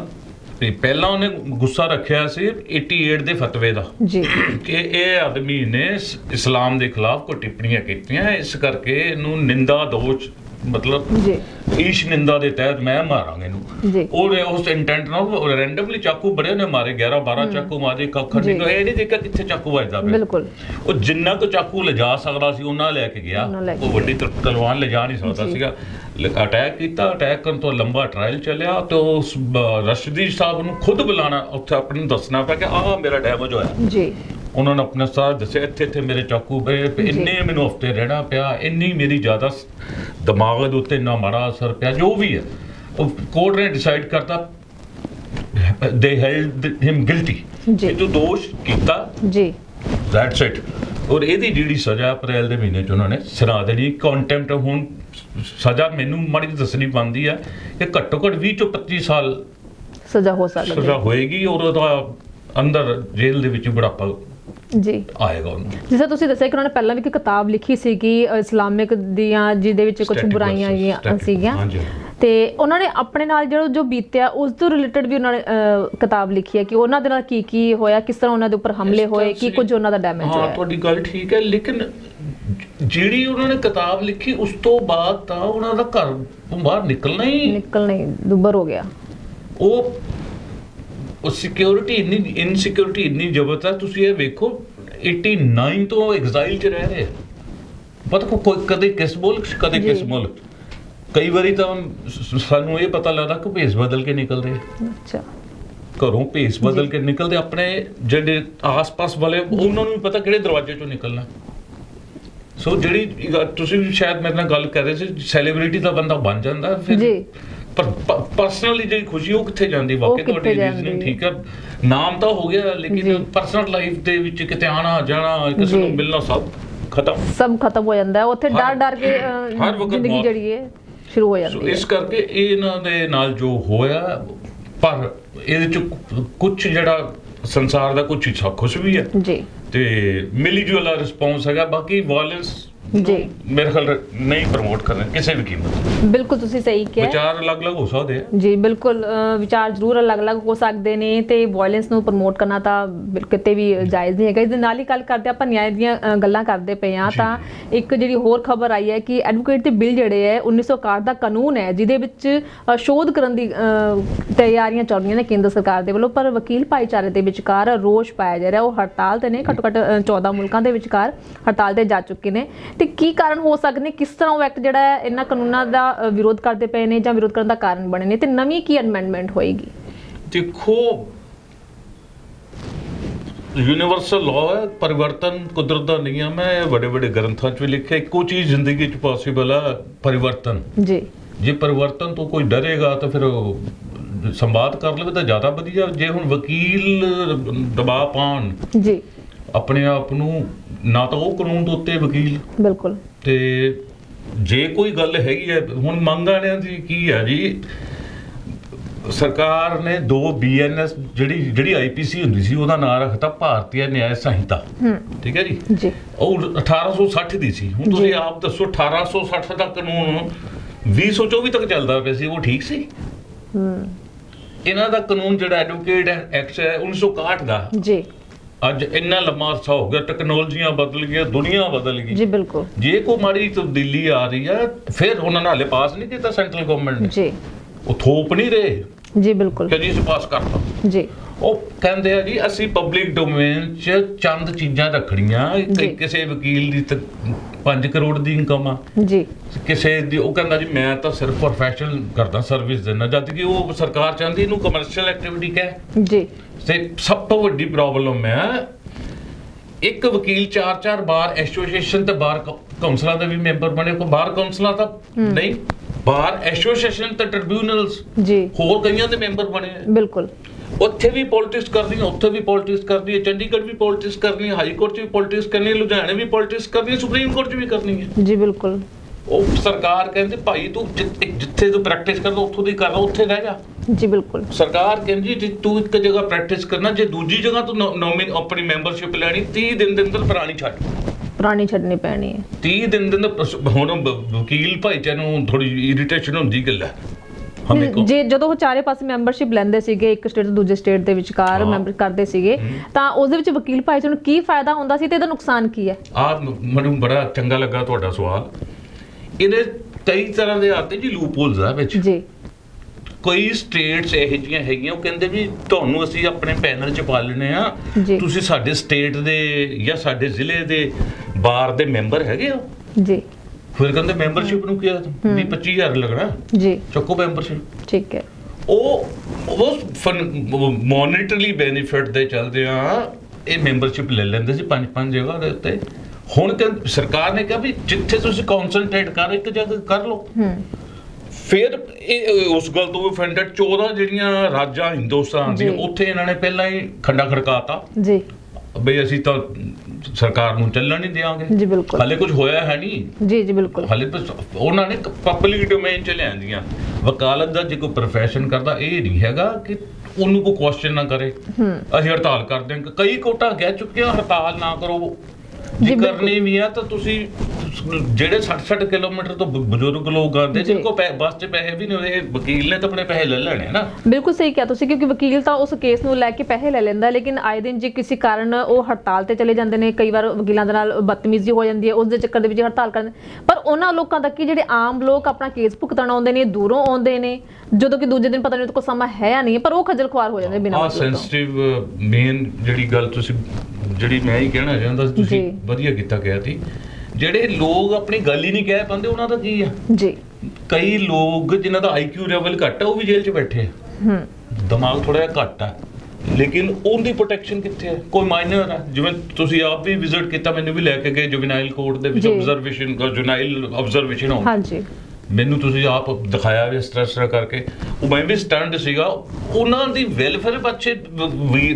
ਤੇ ਪਹਿਲਾਂ ਉਹਨੇ ਗੁੱਸਾ ਰੱਖਿਆ ਸੀ 88 ਦੇ ਫਤਵੇ ਦਾ। ਜੀ। ਕਿ ਇਹ ਆਦਮੀ ਨੇ ਇਸ- ਇਸਲਾਮ ਦੇ ਖਿਲਾਫ ਕੋਈ ਟਿੱਪਣੀਆਂ ਕੀਤੀਆਂ ਇਸ ਕਰਕੇ ਇਹਨੂੰ ਨਿੰਦਾ ਦੋਸ਼ ਮਤਲਬ ਜੀ। ਈਸ਼ ਨਿੰਦਾ ਦੇ ਤਹਿਤ ਮੈਂ ਮਾਰਾਂਗਾ ਇਹਨੂੰ। ਜੀ। ਉਹਨੇ ਉਸ ਇੰਟੈਂਟ ਨਾਲ ਰੈਂਡਮਲੀ ਚਾਕੂ ਬੜੇ ਨੇ ਮਾਰੇ 11 12 ਚਾਕੂ ਮਾਰੇ ਕੱਖ ਜੀ। ਨਹੀਂ ਇਹ ਨਹੀਂ ਦੇਖਿਆ ਕਿੱਥੇ ਚਾਕੂ ਵੱਜਦਾ ਪਿਆ। ਬਿਲਕੁਲ। ਉਹ ਜਿੰਨਾ ਕੁ ਚਾਕੂ ਲਿਜਾ ਸਕਦਾ ਸੀ ਉਹਨਾਂ ਲੈ ਕੇ ਗਿਆ। ਉਹ ਵੱਡੀ ਤਲ- ਤਲਵਾਰ ਲਿਜਾ ਨਹੀਂ ਸਕਦਾ। ਸੀਗਾ। ਅਟੈਕ ਕੀਤਾ। ਅਟੈਕ ਕਰਨ ਤੋਂ ਲੰਬਾ ਟ੍ਰਾਇਲ ਚੱਲਿਆ ਤੇ ਉਸ ਰਸ਼ਦੀ ਸਾਹਿਬ ਨੂੰ ਖੁਦ ਬੁਲਾਣਾ ਉੱਥੇ ਆਪਣੇ ਦੱਸਣਾ ਪਿਆ ਕਿ ਆਹ ਮੇਰਾ ਡੈਮੇਜ ਹੋਇਆ। ਜੀ। ਉਹਨਾਂ ਨੇ ਆਪਣਾ ਸਾਰਾ ਦੱਸਿਆ ਇੱਥੇ ਇੱਥੇ ਮੇਰੇ ਚਾਕੂ ਪਏ ਤੇ। ਇੰਨੇ ਮੈਨੂੰ ਹਫ਼ਤੇ ਰਹਿਣਾ ਪਿਆ ਇੰਨੀ ਮੇਰੀ ਜ਼ਿਆਦਾ ਦਿਮਾਗ ਦੇ ਉੱਤੇ ਇੰਨਾ ਮਾੜਾ ਅਸਰ ਪਿਆ ਜੋ ਵੀ ਹੈ। ਉਹ ਕੋਰਟ ਨੇ ਡਿਸਾਈਡ ਕਰਤਾ ਦੇ ਹੈਲਡ ਹਿਮ ਗਿਲਟੀ ਜੀ। ਇਹ ਤੂੰ ਦੋਸ਼ ਕੀਤਾ ਜੀ। ਦੈਟਸ ਇਟ ਔਰ ਇਹਦੀ ਜਿਹੜੀ ਸਜ਼ਾ ਅਪ੍ਰੈਲ ਦੇ ਮਹੀਨੇ ਚ ਉਹਨਾਂ ਨੇ ਸੁਣਾ ਦੇਣੀ ਕੰਟੈਂਪਟ ਹੁਣ ਸਜ਼ਾ ਮੈਨੂੰ ਮਾੜੀ ਦੱਸਣੀ ਬੰਦੀ ਆ ਕਿ ਘੱਟੋ ਘੱਟ 20 ਤੋਂ 25 ਸਾਲ ਸਜ਼ਾ ਹੋ ਸਕਦੀ ਸਜ਼ਾ ਹੋਏਗੀ ਔਰ ਉਹਦਾ ਅੰਦਰ ਜੇਲ੍ਹ ਦੇ ਵਿੱਚ ਬੁਢਾਪਾ ਜੀ। ਆਏਗਾ ਉਹਨੂੰ। ਜਿਸ ਤਰ੍ਹਾਂ ਤੁਸੀਂ ਦੱਸਿਆ ਕਿ ਉਹਨਾਂ ਨੇ ਪਹਿਲਾਂ ਵੀ ਇੱਕ ਕਿਤਾਬ ਲਿਖੀ ਸੀ ਕਿ ਇਸਲਾਮਿਕ ਦੀਆਂ ਜਿਹਦੇ ਵਿੱਚ ਕੁਝ ਬੁਰਾਈਆਂ static, ਸੀਗੀਆਂ। ਤੇ ਉਹਨਾਂ ਨੇ ਆਪਣੇ ਨਾਲ ਜਿਹੜਾ ਜੋ ਬੀਤਿਆ ਉਸ ਤੋਂ ਰਿਲੇਟਡ ਵੀ ਉਹਨਾਂ ਨੇ ਕਿਤਾਬ ਲਿਖੀ ਹੈ ਕਿ ਉਹਨਾਂ ਦੇ ਨਾਲ ਕੀ ਕੀ ਹੋਇਆ ਕਿਸ ਤਰ੍ਹਾਂ ਉਹਨਾਂ ਦੇ ਉੱਪਰ ਹਮਲੇ ਹੋਏ ਕੀ ਕੁਝ ਉਹਨਾਂ ਦਾ ਡੈਮੇਜ ਹਾਂ ਹੋਇਆ? ਤੁਹਾਡੀ ਗੱਲ ਠੀਕ ਹੈ ਲੇਕਿਨ ਜਿਹੜੀ ਉਹਨਾਂ ਨੇ ਕਿਤਾਬ ਲਿਖੀ ਉਸ ਤੋਂ ਬਾਅਦ ਤਾਂ ਉਹਨਾਂ ਦਾ ਘਰ ਬਾਹਰ ਨਿਕਲਣਾ ਹੀ ਨਿਕਲ ਨਹੀਂ ਦੁੱਬਰ ਹੋ ਗਿਆ। ਉਹ ਉਹ ਸਿਕਿਉਰਿਟੀ ਇੰਨੀ ਇਨਸਿਕਿਉਰਿਟੀ ਇੰਨੀ ਜ਼ਬਰਦਸਤ ਤੁਸੀਂ ਇਹ ਵੇਖੋ 89 ਤੋਂ ਐਗਜ਼ਾਈਲ 'ਚ ਰਹਿ ਰਹੇ। ਪਤਾ ਕੋ ਕੋਈ ਕਦੇ ਕਿਸ ਮੁਲਕ ਕਦੇ ਕਿਸ। ਮੁਲਕ ਕਈ ਵਾਰੀ ਤਾਂ ਸਾਨੂੰ ਇਹ ਪਤਾ ਲੱਗਦਾ ਕਿ ਭੇਸ ਬਦਲ ਕੇ ਨਿਕਲਦੇ ਆ। ਅੱਛਾ ਘਰੋਂ ਭੇਸ ਬਦਲ। ਕੇ ਨਿਕਲਦੇ ਆਪਣੇ ਜਿਹੜੇ ਆਸ-ਪਾਸ ਵਾਲੇ ਉਹਨਾਂ ਨੂੰ ਵੀ ਪਤਾ ਕਿਹੜੇ ਦਰਵਾਜ਼ੇ ਚੋਂ ਨਿਕਲਣਾ ਸੋ ਜਿਹੜੀ ਤੁਸੀਂ ਸ਼ਾਇਦ ਮੇਰੇ ਨਾਲ ਗੱਲ ਕਰ ਰਹੇ ਸੀ ਸੈਲੀਬ੍ਰਿਟੀ ਦਾ ਬੰਦਾ ਬਣ ਜਾਂਦਾ ਫਿਰ ਜੀ। ਪਰ ਪਰਸਨਲੀ ਜਿਹੜੀ ਖੁਸ਼ੀ ਉਹ ਕਿੱਥੇ ਜਾਂਦੀ ਵਾਕਈ ਕਿੱਥੇ ਤੁਹਾਡੀ? ਰੀਜ਼ਨਿੰਗ ਠੀਕ ਹੈ ਨਾਮ ਤਾਂ ਹੋ ਗਿਆ। ਲੇਕਿਨ ਪਰਸਨਲ ਲਾਈਫ ਦੇ ਵਿੱਚ ਕਿਤੇ ਆਣਾ ਜਾਣਾ ਕਿਸੇ ਨੂੰ। ਮਿਲਣਾ ਸਭ ਖਤਮ ਸਭ ਖਤਮ ਹੋ ਜਾਂਦਾ ਹੈ ਉੱਥੇ ਡਰ ਡਰ ਕੇ ਜ਼ਿੰਦਗੀ। ਜਿਹੜੀ ਹੈ ਸ਼ੁਰੂ ਹੋ ਜਾਂਦੀ ਹੈ ਇਸ ਕਰਕੇ ਇਹ ਇਹਨਾਂ ਦੇ ਨਾਲ ਜੋ ਹੋਇਆ ਪਰ ਇਹਦੇ ਚ ਕੁਝ ਜਿਹੜਾ ਸੰਸਾਰ ਦਾ ਕੁਝ ਹਿੱਸਾ ਖੁਸ਼ ਵੀ ਹੈ ਜੀ ਤੇ ਮਿਲੀ ਜੁਲਾ ਰਿਸਪੌਂਸ ਹੈਗਾ ਬਾਕੀ ਵਾਇਲੈਂਸ ਜੀ। ਮੇਰੇ ਖਿਆਲ ਨਹੀਂ ਪ੍ਰਮੋਟ ਕਰਨਾ ਕਿਸੇ ਵੀ ਕੀਮਤ ਤੇ। ਬਿਲਕੁਲ ਤੁਸੀਂ ਸਹੀ ਕਿਹਾ ਵਿਚਾਰ ਅਲੱਗ-ਅਲੱਗ ਹੋ ਸਕਦੇ ਆ ਜੀ ਬਿਲਕੁਲ ਅ, ਵਿਚਾਰ ਜ਼ਰੂਰ ਅਲੱਗ-ਅਲੱਗ ਹੋ ਸਕਦੇ ਨੇ ਤੇ ਵਾਇਲੈਂਸ ਨੂੰ ਪ੍ਰਮੋਟ ਕਰਨਾ ਤਾਂ ਬਿਲ- ਕਿਤੇ ਵੀ ਜਾਇਜ਼ ਨਹੀਂ ਹੈਗਾ ਇਸ ਦੇ ਨਾਲ ਹੀ ਗੱਲ ਕਰਦੇ ਆਪਾਂ ਨਿਆਂ ਦੀਆਂ ਅ, ਗੱਲਾਂ ਕਰਦੇ ਪਏ ਆ ਜੀ। ਤਾਂ ਇੱਕ ਜਿਹੜੀ ਹੋਰ ਖਬਰ ਆਈ ਹੈ ਕਿ ਐਡਵੋਕੇਟ ਦੇ ਬਿੱਲ ਜਿਹੜੇ ਹੈ 1961 ਦਾ ਕਾਨੂੰਨ ਹੈ ਜਿਹਦੇ ਵਿੱਚ ਅ, ਸ਼ੋਧ ਕਰਨ ਦੀ ਅ, ਤਿਆਰੀਆਂ ਚੱਲ ਰਹੀਆਂ ਨੇ ਕੇਂਦਰ ਸਰਕਾਰ ਦੇ ਵੱਲੋਂ ਪਰ ਵਕੀਲ ਭਾਈਚਾਰੇ ਦੇ ਵਿਚਕਾਰ ਰੋਸ਼ ਪਾਇਆ ਜਾ ਰਿਹਾ ਉਹ ਹੜਤਾਲ ਤੇ ਨੇ ਘੱਟੋ ਘੱਟ ਅ, 14 ਮੁਲਕਾਂ ਦੇ ਵਿਚਕਾਰ ਹੜਤਾਲ ਤੇ ਜਾ ਚੁੱਕੇ ਨੇ ਤੇ ਕੀ ਕਾਰਨ ਹੋ ਸਕਦੇ ਨੇ? ਕਿਸ ਤਰ੍ਹਾਂ ਉਹ ਐਕਟ ਜਿਹੜਾ ਹੈ ਇਹਨਾਂ ਕਾਨੂੰਨਾਂ ਦਾ ਵਿਰੋਧ ਕਰਦੇ ਪਏ ਨੇ ਜਾਂ ਵਿਰੋਧ ਕਰਨ ਦਾ ਕਾਰਨ ਬਣੇ ਨੇ? ਤੇ ਨਵੀਂ ਕੀ ਅਮੈਂਡਮੈਂਟ ਹੋਏਗੀ? ਦੇਖੋ ਯੂਨੀਵਰਸਲ ਲਾਅ ਹੈ ਪਰਿਵਰਤਨ ਕੁਦਰਤ ਦਾ ਨਿਯਮ ਹੈ ਇਹ ਵੱਡੇ ਵੱਡੇ ਗ੍ਰੰਥਾਂ 'ਚ ਵੀ ਲਿਖਿਆ ਇੱਕੋ ਚੀਜ਼ ਜ਼ਿੰਦਗੀ 'ਚ ਪੋਸੀਬਲ ਹੈ ਪਰਿਵਰਤਨ। ਜੀ। ਜੇ ਪਰਿਵਰਤਨ ਤੋਂ ਕੋਈ ਡਰੇਗਾ ਤਾਂ ਫਿਰ ਸੰਵਾਦ ਕਰ ਲਵੇ ਤਾਂ ਜ਼ਿਆਦਾ ਵਧੀਆ। ਜੇ ਹੁਣ ਵਕੀਲ ਦਬਾਅ ਪਾਉਣ ਜੀ। ਆਪਣੇ ਆਪ ਨੂੰ ਨਾ ਤਾਂ ਉਹ ਕਾਨੂੰਨ ਦੇ ਉੱਤੇ ਵਕੀਲ। ਬਿਲਕੁਲ। ਤੇ ਜੇ ਕੋਈ ਗੱਲ ਹੈਗੀ ਹੈ ਹੁਣ ਮੰਗ ਵਾਲਿਆਂ ਦੀ ਕੀ ਹੈ ਜੀ? ਸਰਕਾਰ ਨੇ ਦੋ ਬੀਐਨਐਸ ਜਿਹੜੀ ਜਿਹੜੀ ਆਈਪੀਸੀ ਹੁੰਦੀ ਸੀ ਉਹਦਾ ਨਾਮ ਰੱਖਤਾ ਭਾਰਤੀ ਨਿਆਂ ਸੰਹਿਤਾ। ਠੀਕ ਹੈ ਜੀ? ਜੀ। ਉਹ 1860 ਦੀ ਸੀ। ਹੁਣ। ਤੁਸੀਂ ਆਪ ਦੱਸੋ 1860 ਦਾ ਕਾਨੂੰਨ 2024 ਤੱਕ ਚੱਲਦਾ ਪਿਆ ਸੀ ਉਹ ਠੀਕ ਸੀ? ਹੂੰ। ਇਹਨਾਂ ਦਾ ਕਾਨੂੰਨ ਜਿਹੜਾ ਐਡਵੋਕੇਟ ਐਕਟ ਹੈ 1961 ਦਾ। ਜੀ। ਅੱਜ ਇੰਨਾ ਲੰਮਾ ਅਰਸਾ ਹੋ ਗਿਆ ਟੈਕਨੋਲੋਜੀਆਂ ਬਦਲ ਗਈਆਂ ਦੁਨੀਆ ਬਦਲ ਗਈ। ਜੀ ਬਿਲਕੁਲ। ਜੇ ਕੋਈ ਮਾੜੀ ਤਬਦੀਲੀ ਆ ਰਹੀ ਹੈ ਫਿਰ ਉਹਨਾਂ ਨੇ ਹਾਲੇ ਪਾਸ ਨਹੀਂ ਕੀਤਾ ਸੈਂਟਰਲ ਗਵਰਨਮੈਂਟ ਨੇ। ਜੀ। ਉਹ ਥੋਪ ਨਹੀਂ ਰਹੇ। ਜੀ ਬਿਲਕੁਲ। ਕਿ ਜੀ ਪਾਸ ਕਰਤਾ। ਜੀ। ਉਹ ਕਹਿੰਦੇ ਆ ਜੀ ਅਸੀਂ ਪਬਲਿਕ ਡੋਮੇਨ 'ਚ ਚੰਦ ਚੀਜ਼ਾਂ ਰੱਖਣੀਆਂ। ਕਿ ਜੀ। ਕਿਸੇ ਵਕੀਲ ਦੀ 5 ਕਰੋੜ ਦੀ ਇਨਕਮ ਆ। ਜੀ। ਕਿਸੇ ਦੀ ਉਹ ਕਹਿੰਦਾ ਜੀ ਮੈਂ ਤਾਂ ਸਿਰਫ ਪ੍ਰੋਫੈਸ਼ਨਲ ਕਰਦਾ ਸਰਵਿਸ ਦਿੰਦਾ ਜਦ ਕਿ ਉਹ ਸਰਕਾਰ ਚਾਹੁੰਦੀ ਇਹਨੂੰ ਕਮਰਸ਼ੀਅਲ ਐਕਟੀਵਿਟੀ ਕਹੇ। ਜੀ। ਤੇ ਸਭ ਤੋਂ ਵੱਡੀ ਪ੍ਰੋਬਲਮ ਹੈ ਇੱਕ ਵਕੀਲ ਚਾਰ ਚਾਰ ਬਾਰ ਐਸੋਸੀਏਸ਼ਨ ਤੇ ਬਾਰ ਕਾਉਂਸਲਾਂ ਦੇ ਵੀ ਮੈਂਬਰ ਬਣੇ ਕੋ ਬਾਰ ਕਾਉਂਸਲਾਂ ਤਾਂ ਨਹੀਂ ਬਾਰ ਐਸੋਸੀਏਸ਼ਨ ਤੇ ਟ੍ਰਿਬਿਊਨਲਸ ਜੀ। ਹੋਰ ਕਈਆਂ ਦੇ ਮੈਂਬਰ ਬਣੇ ਆ। ਬਿਲਕੁਲ। ਉੱਥੇ ਵੀ ਪੋਲਿਟਿਕਸ ਕਰਦੀ ਹੈ ਉੱਥੇ ਵੀ ਪੋਲਿਟਿਕਸ ਕਰਦੀ ਹੈ ਚੰਡੀਗੜ੍ਹ ਵੀ ਪੋਲਿਟਿਕਸ ਕਰਨੀ ਹੈ ਹਾਈ ਕੋਰਟ 'ਚ ਵੀ ਪੋਲਿਟਿਕਸ ਕਰਨੀ ਹੈ ਲੁਧਿਆਣੇ ਵੀ ਪੋਲਿਟਿਕਸ ਕਰਨੀ ਹੈ ਸੁਪਰੀਮ ਕੋਰਟ 'ਚ ਵੀ ਕਰਨੀ ਹੈ। ਜੀ ਬਿਲਕੁਲ। ਉਹ ਸਰਕਾਰ ਕਹਿੰਦੀ ਭਾਈ ਤੂੰ ਜਿੱਥੇ ਤੂੰ ਪ੍ਰੈਕਟਿਸ ਕਰਦਾ ਉੱਥੋਂ ਦੀ ਕਰ ਉੱਥੇ ਰਹਿ ਜਾ। ਜੀ ਬਿਲਕੁਲ। ਸਰਕਾਰ ਕਹਿੰਦੀ ਜੇ ਤੂੰ ਇੱਕ ਜਗ੍ਹਾ ਪ੍ਰੈਕਟਿਸ ਕਰਨਾ ਜੇ ਦੂਜੀ ਜਗ੍ਹਾ ਤੂੰ ਨੋਮਿਨ ਆਪਣੀ ਮੈਂਬਰਸ਼ਿਪ ਲੈਣੀ 30 ਦਿਨ ਦੇ ਅੰਦਰ ਪੁਰਾਣੀ ਛੱਡ। ਪੁਰਾਣੀ ਛੱਡਣੀ ਪੈਣੀ ਹੈ। 30 ਦਿਨ ਦੇ ਅੰਦਰ ਹੁਣ ਵਕੀਲ ਭਾਈਚਾਰੇ ਨੂੰ ਥੋੜੀ ਇਰੀਟੇਸ਼ਨ ਹੁੰਦੀ ਗੱਲ ਹੈ। ਹਮੇ ਕੋ ਜੇ ਜਦੋਂ ਉਹ ਚਾਰੇ ਪਾਸੇ ਮੈਂਬਰਸ਼ਿਪ ਲੈਂਦੇ ਸੀਗੇ ਇੱਕ ਸਟੇਟ ਤੋਂ ਦੂਜੇ ਸਟੇਟ ਦੇ ਵਿਚਕਾਰ। ਮੈਂਬਰ ਕਰਦੇ ਸੀਗੇ ਤਾਂ ਉਸ ਦੇ ਵਿੱਚ ਵਕੀਲ ਭਾਈਚਾਰੇ ਨੂੰ ਕੀ ਫਾਇਦਾ ਹੁੰਦਾ ਸੀ ਤੇ ਇਹਦਾ ਨੁਕਸਾਨ ਕੀ ਹੈ? ਆ ਮੈਨੂੰ ਬੜਾ ਚੰਗਾ ਲੱਗਾ ਤੁਹਾਡਾ ਸਵਾਲ। ਇਹਦੇ ਕਈ ਤਰ੍ਹਾਂ ਦੇ ਆਤੇ ਜੀ ਲੂਪ ਹੋਲਸ ਆ ਵਿੱਚ। ਜੀ। ਕਈ ਸਟੇਟਸ ਇਹੋ ਜਿਹੀਆਂ ਹੈਗੀਆਂ ਉਹ ਕਹਿੰਦੇ ਵੀ ਤੁਹਾਨੂੰ ਅਸੀਂ ਆਪਣੇ ਪੈਨਲ 'ਚ ਪਾ ਲੈਣੇ ਆ। ਤੁਸੀਂ ਸਾਡੇ ਸਟੇਟ ਦੇ ਜਾਂ ਸਾਡੇ ਜ਼ਿਲ੍ਹੇ ਦੇ ਬਾਰ ਦੇ ਮੈਂਬਰ ਹੈਗੇ ਹੋ? ਜੀ। ਫਿਰ ਕਹਿੰਦੇ ਮੈਂਬਰਸ਼ਿਪ ਨੂੰ ਕੀ ਆ ਵੀ 25000 ਲੱਗਣਾ। ਜੀ। ਚੱਕੋ ਮੈਂਬਰਸ਼ਿਪ ਠੀਕ ਹੈ। ਉਹ ਉਹ ਮੋਨਿਟਰੀ ਬੈਨੀਫਿਟ ਦੇ ਚੱਲਦੇ ਆ ਇਹ ਮੈਂਬਰਸ਼ਿਪ ਲੈ ਲੈਂਦੇ ਸੀ ਪੰਜ ਪੰਜ ਜਗ੍ਹਾ ਦੇ ਉੱਤੇ। ਹੁਣ ਕਿ ਸਰਕਾਰ ਨੇ ਕਿਹਾ ਵੀ ਜਿੱਥੇ ਤੁਸੀਂ ਕਨਸੈਂਟਰੇਟ ਕਰ ਇੱਕ ਜਗ੍ਹਾ ਕਰ ਲਓ। ਹੂੰ। ਫਿਰ ਇਹ ਉਸ ਗੱਲ ਤੋਂ ਵੀ offended 14 ਜਿਹੜੀਆਂ ਰਾਜਾਂ ਹਿੰਦੁਸਤਾਨ ਦੀਆਂ ਜੀ। ਉੱਥੇ ਇਹਨਾਂ ਨੇ ਪਹਿਲਾਂ ਹੀ ਖੰਡਾ ਖੜਕਾਤਾ। ਜੀ। ਬਈ ਅਸੀਂ ਤਾਂ ਸਰਕਾਰ ਨੂੰ ਚੱਲਣ ਨਹੀਂ ਦੇਵਾਂਗੇ ਜੀ ਬਿਲਕੁਲ। ਹਾਲੇ ਕੁਝ ਹੋਇਆ ਹੈ ਨਹੀਂ? ਜੀ ਜੀ ਬਿਲਕੁਲ। ਹਾਲੇ ਬਸ ਉਹਨਾਂ ਨੇ ਪਬਲਿਕ ਡੋਮੇਨ ਚ ਲਿਆਂਦੀਆਂ। ਵਕਾਲਤ ਦਾ ਜੇ ਕੋਈ profession ਕਰਦਾ ਇਹ ਨਹੀਂ ਹੈਗਾ ਕਿ ਉਹਨੂੰ ਕੋਈ ਕੁਐਸਚਨ ਨਾ ਕਰੇ। ਹੂੰ। ਅਸੀਂ ਹੜਤਾਲ ਕਰ ਦਿਆਂਗੇ ਕਈ ਕੋਟਾ ਕਹਿ ਚੁੱਕੇ ਹਾਂ ਹੜਤਾਲ ਨਾ ਕਰੋ। ਜੀ। ਕਰਨੀ ਵੀ ਆ ਤਾਂ ਤੁਸੀਂ ਜਿਹੜੇ 60-60 ਕਿਲੋਮੀਟਰ ਤੋਂ ਬ- ਬਜ਼ੁਰਗ ਲੋਕ ਆਉਂਦੇ ਜੀ। ਜਿਨ੍ਹਾਂ ਕੋ ਬੱਸ 'ਚ ਪੈਸੇ ਵੀ ਨਹੀਂ ਹੁੰਦੇ ਇਹ ਵਕੀਲ ਨੇ ਤਾਂ ਆਪਣੇ ਪੈਸੇ ਲੈ ਲੈਣੇ ਆ ਨਾ ਬਿਲਕੁਲ ਸਹੀ ਕਿਹਾ ਤੁਸੀਂ ਕਿਉਂਕਿ ਵਕੀਲ ਤਾਂ ਉਸ ਕੇਸ ਨੂੰ ਲੈ ਕੇ ਪੈਸੇ ਲੈ ਲੈਂਦਾ ਲੇਕਿਨ ਆਏ ਦਿਨ ਜੇ ਕਿਸੇ ਕਾਰਨ ਉਹ ਹੜਤਾਲ ਤੇ ਚਲੇ ਜਾਂਦੇ ਨੇ ਕਈ ਵਾਰ ਵਕੀਲਾਂ ਦੇ ਨਾਲ ਬਦਤਮੀਜ਼ੀ ਹੋ ਜਾਂਦੀ ਹੈ ਉਸ ਦੇ ਚੱਕਰ ਦੇ ਵਿੱਚ ਹੜਤਾਲ ਕਰਦੇ ਨੇ। ਪਰ ਉਹਨਾਂ ਲੋਕਾਂ ਤੱਕ ਕਿ ਜਿਹੜੇ ਆਮ ਲੋਕ ਆਪਣਾ ਕੇਸ ਭੁਗਤਣ ਆਉਂਦੇ ਨੇ ਦੂਰੋਂ ਆਉਂਦੇ ਨੇ ਜਦੋਂ ਕਿ ਦੂਜੇ ਦਿਨ ਪਤਾ ਨਹੀਂ ਉਹ ਕੋਲ ਸਮਾਂ ਹੈ ਜਾਂ ਨਹੀਂ ਪਰ ਉਹ ਖੱਜਲ ਖੁਆਰ ਹੋ ਜਾਂਦੇ ਬਿਨਾਂ ਆ ਮਤਲਬ ਤੋਂ ਸੈਂਸਿਟਿਵ ਮੇਨ ਜਿਹੜੀ ਗੱਲ ਤੁਸੀਂ ਜਿਹੜੀ ਮੈਂ ਹੀ ਕਹਿਣਾ ਚਾਹੁੰਦਾ ਸੀ ਤੁਸੀਂ ਜੀ। ਵਧੀਆ ਕੀਤਾ ਕਿਹਾ ਸੀ। ਜਿਹੜੇ ਲੋਕ ਆਪਣੀ ਗੱਲ ਹੀ ਨਹੀਂ ਕਹਿ ਪਾਉਂਦੇ ਉਹਨਾਂ ਦਾ ਕੀ ਆ? ਜੀ। ਕਈ ਲੋਕ ਜਿਨ੍ਹਾਂ ਦਾ ਆਈਕਿਊ ਲੈਵਲ ਘੱਟ ਆ ਉਹ ਵੀ ਜੇਲ੍ਹ 'ਚ ਬੈਠੇ ਆ। ਹੂੰ। ਦਿਮਾਗ ਥੋੜਾ ਜਿਹਾ ਘੱਟ ਆ। ਲੇਕਿਨ ਉਹਦੀ ਪ੍ਰੋਟੈਕਸ਼ਨ ਕਿੱਥੇ ਹੈ ਕੋਈ ਮਾਈਨਰ ਆ। ਜਿਵੇਂ ਤੁਸੀਂ ਆਪ ਵੀ ਵਿਜ਼ਿਟ ਕੀਤਾ ਮੈਨੂੰ ਵੀ ਲੈ ਕੇ ਗਏ ਜੁਵੈਨਾਈਲ ਕੋਰਟ ਦੇ ਵਿੱਚ ਜੀ। ਆਬਜ਼ਰਵੇਸ਼ਨ ਜੁਵੈਨਾਈਲ ਆਬਜ਼ਰਵੇਸ਼ਨ ਹੋ ਹਾਂਜੀ। ਮੈਨੂੰ ਤੁਸੀਂ ਆਪ ਦਿਖਾਇਆ ਵੀ ਇਸ ਤਰ੍ਹਾਂ ਇਸ ਤਰ੍ਹਾਂ ਕਰਕੇ। ਉਹ ਮੈਂ ਵੀ ਸਟੈਂਡ ਸੀਗਾ। ਉਹਨਾਂ ਦੀ ਵੈਲਫੇਅਰ ਬੱਚੇ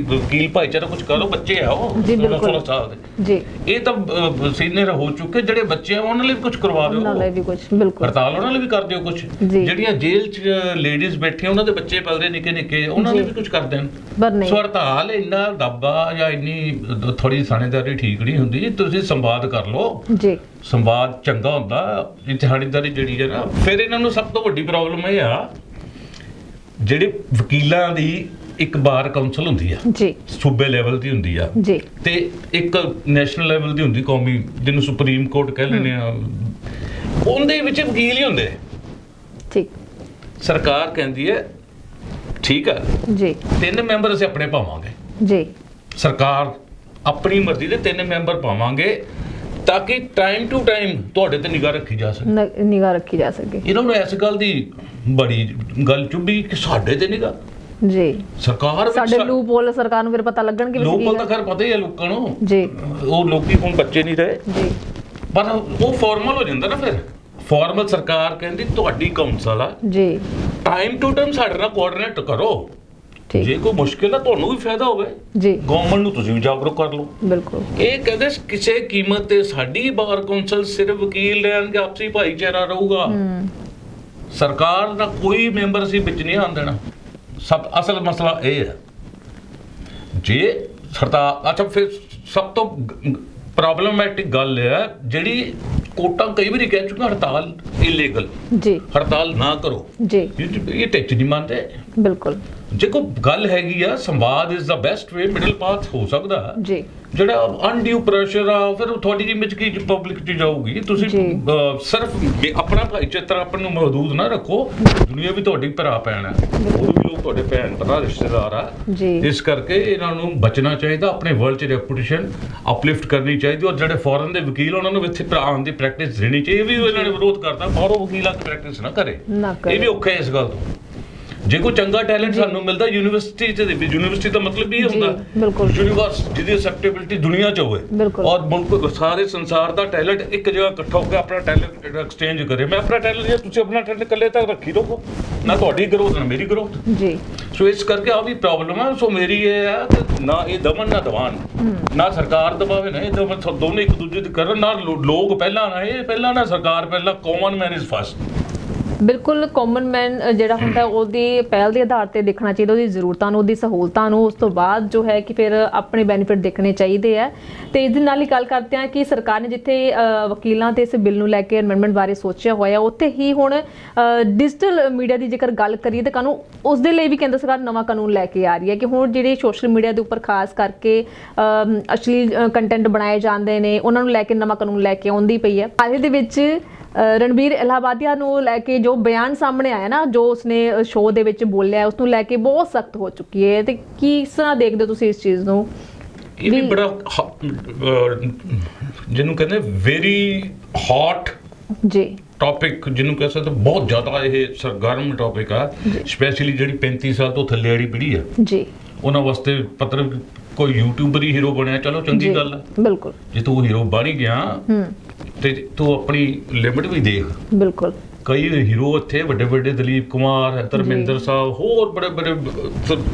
ਵਕੀਲ ਭਾਈਚਾਰਾ ਕੁਝ ਕਰੋ ਬੱਚੇ ਆ ਉਹ। ਜੀ, 16 ਬਿਲਕੁਲ। 16 ਸਾਲ ਦੇ। ਜੀ। ਇਹ ਤਾਂ ਸੀਨੀਅਰ ਹੋ ਚੁੱਕੇ ਜਿਹੜੇ ਬੱਚੇ ਆ ਉਹਨਾਂ ਲਈ ਕੁਝ ਕਰਵਾ ਉਹਨਾਂ ਲਈ ਦਿਓ ਵੀ ਕੁਝ ਬਿਲਕੁਲ। ਹੜਤਾਲ ਉਹਨਾਂ ਲਈ ਵੀ ਕਰ ਦਿਓ ਕੁਝ। ਜਿਹੜੀਆਂ ਜੇਲ੍ਹ 'ਚ ਲੇਡੀਜ਼ ਬੈਠੀਆਂ ਉਹਨਾਂ ਦੇ ਬੱਚੇ ਪਲਦੇ ਨਿੱਕੇ ਨਿੱਕੇ ਉਹਨਾਂ ਲਈ। ਵੀ ਕੁਝ ਕਰ ਦੇਣ। ਪਰ ਨਹੀਂ। ਸੋ ਹੜਤਾਲ ਇੰਨਾ ਦੱਬਾ ਜਾਂ ਇੰਨੀ ਥੋੜੀ ਸਾਣੇਦਾਰੀ ਠੀਕ ਨਹੀਂ ਹੁੰਦੀ ਤੁਸੀਂ ਸੰਵਾਦ ਕਰ ਲਓ। ਜੀ। ਸੰਵਾਦ ਚੰਗਾ ਹੁੰਦਾ ਇਤਿਹਾੜੀਦਾਰੀ ਜਿਹੜੀ ਹੈ ਨਾ ਫਿਰ ਇਹਨਾਂ ਨੂੰ ਸਭ ਤੋਂ ਵੱਡੀ ਪ੍ਰੋਬਲਮ ਇਹ ਆ ਜਿਹੜੇ ਵਕੀਲਾਂ ਦੀ ਇੱਕ ਬਾਰ ਕਾਉਂਸਲ ਹੁੰਦੀ ਆ ਜੀ। ਸੂਬੇ ਲੈਵਲ ਦੀ ਹੁੰਦੀ ਆ ਜੀ। ਤੇ ਇੱਕ ਨੈਸ਼ਨਲ ਲੈਵਲ ਦੀ ਹੁੰਦੀ ਕੌਮੀ ਜਿਹਨੂੰ ਸੁਪਰੀਮ ਕੋਰਟ ਕਹਿ ਲੈਂਦੇ ਆ ਉਹਦੇ ਵਿੱਚ ਵਕੀਲ ਹੀ ਹੁੰਦੇ। ਠੀਕ ਸਰਕਾਰ ਕਹਿੰਦੀ ਹੈ ਠੀਕ ਆ ਜੀ। ਤਿੰਨ ਮੈਂਬਰ ਅਸੀਂ ਆਪਣੇ ਪਾਵਾਂਗੇ। ਜੀ। ਸਰਕਾਰ ਆਪਣੀ ਮਰਜ਼ੀ ਦੇ ਤਿੰਨ ਮੈਂਬਰ ਪਾਵਾਂਗੇ ਤਾਂ ਕਿ ਟਾਈਮ ਟੂ ਟਾਈਮ ਤੁਹਾਡੇ ਤੇ ਨਿਗਾਹ ਰੱਖੀ ਜਾ ਸਕੇ। ਨਿਗਾਹ ਰੱਖੀ ਜਾ ਸਕੇ। ਇਹਨਾਂ ਨੂੰ ਇਸ ਗੱਲ ਦੀ ਬੜੀ ਗੱਲ ਚੁੱਭੀ ਕਿ ਸਾਡੇ ਤੇ ਨਿਗਾਹ। ਜੀ। ਸਰਕਾਰ ਵਿੱਚ ਸਾਡੇ ਲੂਪ ਹੋਲ ਸਰਕਾਰ ਨੂੰ ਫਿਰ ਪਤਾ ਲੱਗਣਗੇ ਵੀ ਲੋਕਲ ਕੀ ਤਾਂ ਖੈਰ ਪਤਾ ਹੀ ਹੈ ਲੋਕਾਂ ਨੂੰ। ਜੀ। ਉਹ ਲੋਕੀ ਹੁਣ ਬੱਚੇ ਨਹੀਂ ਰਹੇ। ਜੀ। ਪਰ ਉਹ ਫਾਰਮਲ ਹੋ ਜਾਂਦਾ ਨਾ ਫਿਰ। ਫਾਰਮਲ ਸਰਕਾਰ ਕਹਿੰਦੀ ਤੁਹਾਡੀ ਕਾਉਂਸਲ ਆ। ਜੀ। ਟਾਈਮ ਟੂ ਟਾਈਮ ਸਾਡੇ ਨਾਲ ਕੋਆਰਡੀਨੇਟ ਕਰੋ। ਠੀਕ। ਜੇ ਕੋਈ ਮੁਸ਼ਕਿਲ ਆ ਤੁਹਾਨੂੰ ਵੀ ਫਾਇਦਾ ਹੋਵੇ ਜੀ। ਗਵਰਨਮੈਂਟ ਨੂੰ ਤੁਸੀਂ ਵੀ ਜਾਗਰੂਕ ਕਰ ਲਓ। ਬਿਲਕੁਲ। ਇਹ ਕਹਿੰਦੇ ਕਿਸੇ ਕੀਮਤ ਤੇ ਸਾਡੀ ਬਾਰ ਕੌਂਸਲ ਸਿਰਫ ਵਕੀਲ ਲੈਣਗੇ ਆਪਸੀ ਭਾਈਚਾਰਾ ਰਹੂਗਾ। ਹੂੰ। ਸਰਕਾਰ ਦਾ ਕੋਈ ਮੈਂਬਰ ਸੀ ਵਿੱਚ ਨਹੀਂ ਆਉਣ ਦੇਣਾ। ਸਭ ਅਸਲ ਮਸਲਾ ਇਹ ਹੈ। ਜੇ ਸਰਕਾਰ ਅੱਛਾ ਫਿਰ ਸਭ ਤੋਂ ਪ੍ਰੋਬਲਮੈਟਿਕ ਗੱਲ ਹੈ ਜਿਹੜੀ ਕੋਟਾਂ ਕਈ ਵਾਰੀ ਕਹਿ ਚੁੱਕਾ ਹੜਤਾਲ ਇਲੀਗਲ ਜੀ। ਹੜਤਾਲ ਨਾ ਕਰੋ। ਜੀ। ਇਹ ਇਹ ਟੈਚ ਨਹੀਂ ਮੰਨਦੇ। ਬਿਲਕੁਲ। ਜੇ ਕੋਈ ਗੱਲ ਹੈਗੀ ਆ ਸੰਵਾਦ is the best way middle path ਹੋ ਸਕਦਾ। ਜੀ। ਜਿਹੜਾ ਅਨਡਿਊ ਪ੍ਰੈਸ਼ਰ ਆ ਫਿਰ ਤੁਹਾਡੀ ਇਮੇਜ ਕੀ ਪਬਲਿਕ 'ਚ ਜਾਊਗੀ। ਤੁਸੀਂ ਸਿਰਫ ਆਪਣਾ ਭਾਈਚਾਰਾ ਆਪਣ ਨੂੰ ਮਹਦੂਦ ਨਾ ਰੱਖੋ ਦੁਨੀਆ ਵੀ ਤੁਹਾਡੀ ਭਰਾ ਭੈਣ ਹੈ ਉਹ ਵੀ ਲੋਕ ਤੁਹਾਡੇ ਭੈਣ ਭਰਾ ਰਿਸ਼ਤੇਦਾਰ ਆ। ਜੀ। ਇਸ ਕਰਕੇ ਇਹਨਾਂ ਨੂੰ ਬਚਣਾ ਚਾਹੀਦਾ ਆਪਣੇ ਵਰਲਡ 'ਚ ਰੈਪੂਟੇਸ਼ਨ ਅਪਲਿਫਟ ਕਰਨੀ ਚਾਹੀਦੀ ਔਰ ਜਿਹੜੇ ਫੋਰਨ ਦੇ ਵਕੀਲ ਉਹਨਾਂ ਨੂੰ ਇੱਥੇ ਭਰਾ ਆਉਣ ਦੀ ਪ੍ਰੈਕਟਿਸ ਦੇਣੀ ਚਾਹੀਦੀ। ਇਹ ਵੀ ਇਹਨਾਂ ਨੇ ਵਿਰੋਧ ਕਰਦਾ ਬਾਹਰੋਂ ਵਕੀਲਾਂ ਦੀ ਪ੍ਰੈਕਟਿਸ ਨਾ ਕਰੇ। ਇਹ ਵੀ ਔਖਾ ਹੈ ਇਸ ਗੱਲ ਤੋਂ। ਜੇ ਕੋਈ ਚੰਗਾ ਟੈਲੈਂਟ ਸਾਨੂੰ ਮਿਲਦਾ ਯੂਨੀਵਰਸਿਟੀ ਤੇ ਯੂਨੀਵਰਸਿਟੀ ਦਾ ਮਤਲਬ ਇਹ ਹੁੰਦਾ ਬਿਲਕੁਲ। ਯੂਨੀਵਰਸਿਟੀ ਜਿਹਦੀ ਅਸੈਪਟੇਬਿਲਿਟੀ ਦੁਨੀਆ 'ਚ ਹੋਵੇ। ਔਰ ਮੁਲਕ ਸਾਰੇ ਸੰਸਾਰ ਦਾ ਟੈਲੈਂਟ ਇੱਕ ਜਗ੍ਹਾ ਇਕੱਠਾ ਹੋ ਕੇ ਆਪਣਾ ਟੈਲੈਂਟ ਐਕਸਚੇਂਜ ਕਰੇ। ਮੈਂ ਆਪਣਾ ਟੈਲੈਂਟ ਜੇ ਤੁਸੀਂ ਆਪਣਾ ਟੈਲੈਂਟ ਇਕੱਲੇ ਤੱਕ ਰੱਖੀ ਰਹੋ ਨਾ ਤੁਹਾਡੀ ਗਰੋਥ ਨਾ ਮੇਰੀ ਗਰੋਥ ਜੀ। ਸੋ ਇਸ ਕਰਕੇ ਆ ਵੀ ਪ੍ਰੋਬਲਮ ਹੈ ਸੋ ਮੇਰੀ ਇਹ ਹੈ ਕਿ ਨਾ ਇਹ ਦਮਨ ਨਾ ਦਵਾਨ। ਨਾ ਸਰਕਾਰ ਦਬਾਵੇ ਨਾ ਇਹ ਦਮਨ। ਦੋਨੇ ਇੱਕ ਦੂਜੇ ਦੀ ਕਰਨ। ਨਾ ਲੋਕ ਪਹਿਲਾਂ ਨਾ ਇਹ ਪਹਿਲਾਂ ਨਾ ਸਰਕਾਰ ਪਹਿਲਾਂ ਕਾਮਨ ਮੈਨ ਇਜ਼ ਫਸਟ ਬਿਲਕੁਲ ਕਾਮਨ ਮੈਨ ਜਿਹੜਾ ਹੁੰਦਾ ਉਹਦੀ ਪਹਿਲ ਦੇ ਆਧਾਰ ਤੇ ਦੇਖਣਾ ਚਾਹੀਦਾ, ਉਹਦੀ ਜ਼ਰੂਰਤਾਂ ਨੂੰ, ਉਹਦੀ ਸਹੂਲਤਾਂ ਨੂੰ, ਉਸ ਤੋਂ ਬਾਅਦ ਜੋ ਹੈ ਕਿ ਫਿਰ ਆਪਣੇ ਬੈਨੀਫਿਟ ਦੇਖਣੇ ਚਾਹੀਦੇ ਆ ਤੇ ਇਸ ਦੇ ਨਾਲ ਹੀ ਗੱਲ ਕਰਦੇ ਹਾਂ ਕਿ ਸਰਕਾਰ ਨੇ ਜਿੱਥੇ ਵਕੀਲਾਂ ਤੇ ਇਸ ਬਿੱਲ ਨੂੰ ਲੈ ਕੇ ਅਮੈਂਡਮੈਂਟ ਬਾਰੇ ਸੋਚਿਆ ਹੋਇਆ ਉੱਥੇ ਹੀ ਹੁਣ ਡਿਜੀਟਲ ਮੀਡੀਆ ਦੀ ਜੇਕਰ ਗੱਲ ਕਰੀਏ ਤਾਂ ਕਾਨੂੰਨ, ਉਸ ਦੇ ਲਈ ਵੀ ਕੇਂਦਰ ਸਰਕਾਰ ਨਵਾਂ ਕਾਨੂੰਨ ਲੈ ਕੇ ਆ ਰਹੀ ਹੈ ਕਿ ਹੁਣ ਜਿਹੜੇ ਸੋਸ਼ਲ ਮੀਡੀਆ ਦੇ ਉੱਪਰ ਖਾਸ ਕਰਕੇ ਅਸ਼ਲੀਲ ਕੰਟੈਂਟ ਬਣਾਏ ਜਾਂਦੇ ਨੇ, ਉਹਨਾਂ ਨੂੰ ਲੈ ਕੇ ਨਵਾਂ ਕਾਨੂੰਨ ਲੈ ਕੇ ਆਉਂਦੀ ਪਈ ਹੈ। ਹਾਲ ਦੇ ਵਿੱਚ ਅ, ਰਣਬੀਰ ਇਲਾਹਾਬਾਦੀਆ ਨੂੰ ਲੈ ਕੇ ਜੋ ਬਿਆਨ ਸਾਹਮਣੇ ਆਇਆ ਨਾ ਜੋ ਉਸਨੇ ਸ਼ੋਅ ਦੇ ਵਿੱਚ ਬੋਲਿਆ ਉਸ ਨੂੰ ਲੈ ਕੇ ਬਹੁਤ ਸਖਤ ਹੋ ਚੁੱਕੀ ਹੈ। ਤੇ ਕਿਸ ਤਰ੍ਹਾਂ ਦੇਖਦੇ ਤੁਸੀਂ ਇਸ ਚੀਜ਼ ਨੂੰ? ਇਹ ਵੀ ਬੜਾ ਜਿਹਨੂੰ ਕਹਿੰਦੇ ਵੈਰੀ ਹੌਟ ਜੀ। ਟੌਪਿਕ ਜਿਹਨੂੰ ਕਹਿ ਸਕਦੇ ਬਹੁਤ ਜ਼ਿਆਦਾ ਇਹ ਸਰਗਰਮ ਟੌਪਿਕ ਆ। ਸਪੈਸ਼ਲੀ ਜਿਹੜੀ 35 ਸਾਲ ਤੋਂ ਥੱਲੇ ਵਾਲੀ ਪੀੜ੍ਹੀ ਆ। ਜੀ। ਉਹਨਾਂ ਵਾਸਤੇ ਮਤਲਬ ਕੋਈ ਯੂਟਿਊਬਰ ਹੀ ਹੀਰੋ ਬਣਿਆ ਚਲੋ ਚੰਗੀ ਗੱਲ ਆ। ਬਿਲਕੁਲ। ਜੇ ਤੂੰ ਹੀਰੋ ਬਣ ਹੀ ਗਿਆ ਹੂੰ। ਤੇ ਤੂੰ ਆਪਣੀ ਲਿਮਿਟ ਵੀ ਦੇਖ। ਬਿਲਕੁਲ। ਕਈ ਹੀਰੋ ਇੱਥੇ ਵੱਡੇ ਵੱਡੇ ਦਲੀਪ ਕੁਮਾਰ ਧਰਮਿੰਦਰ ਸਾਹਿਬ ਹੋਰ ਬੜੇ ਬੜੇ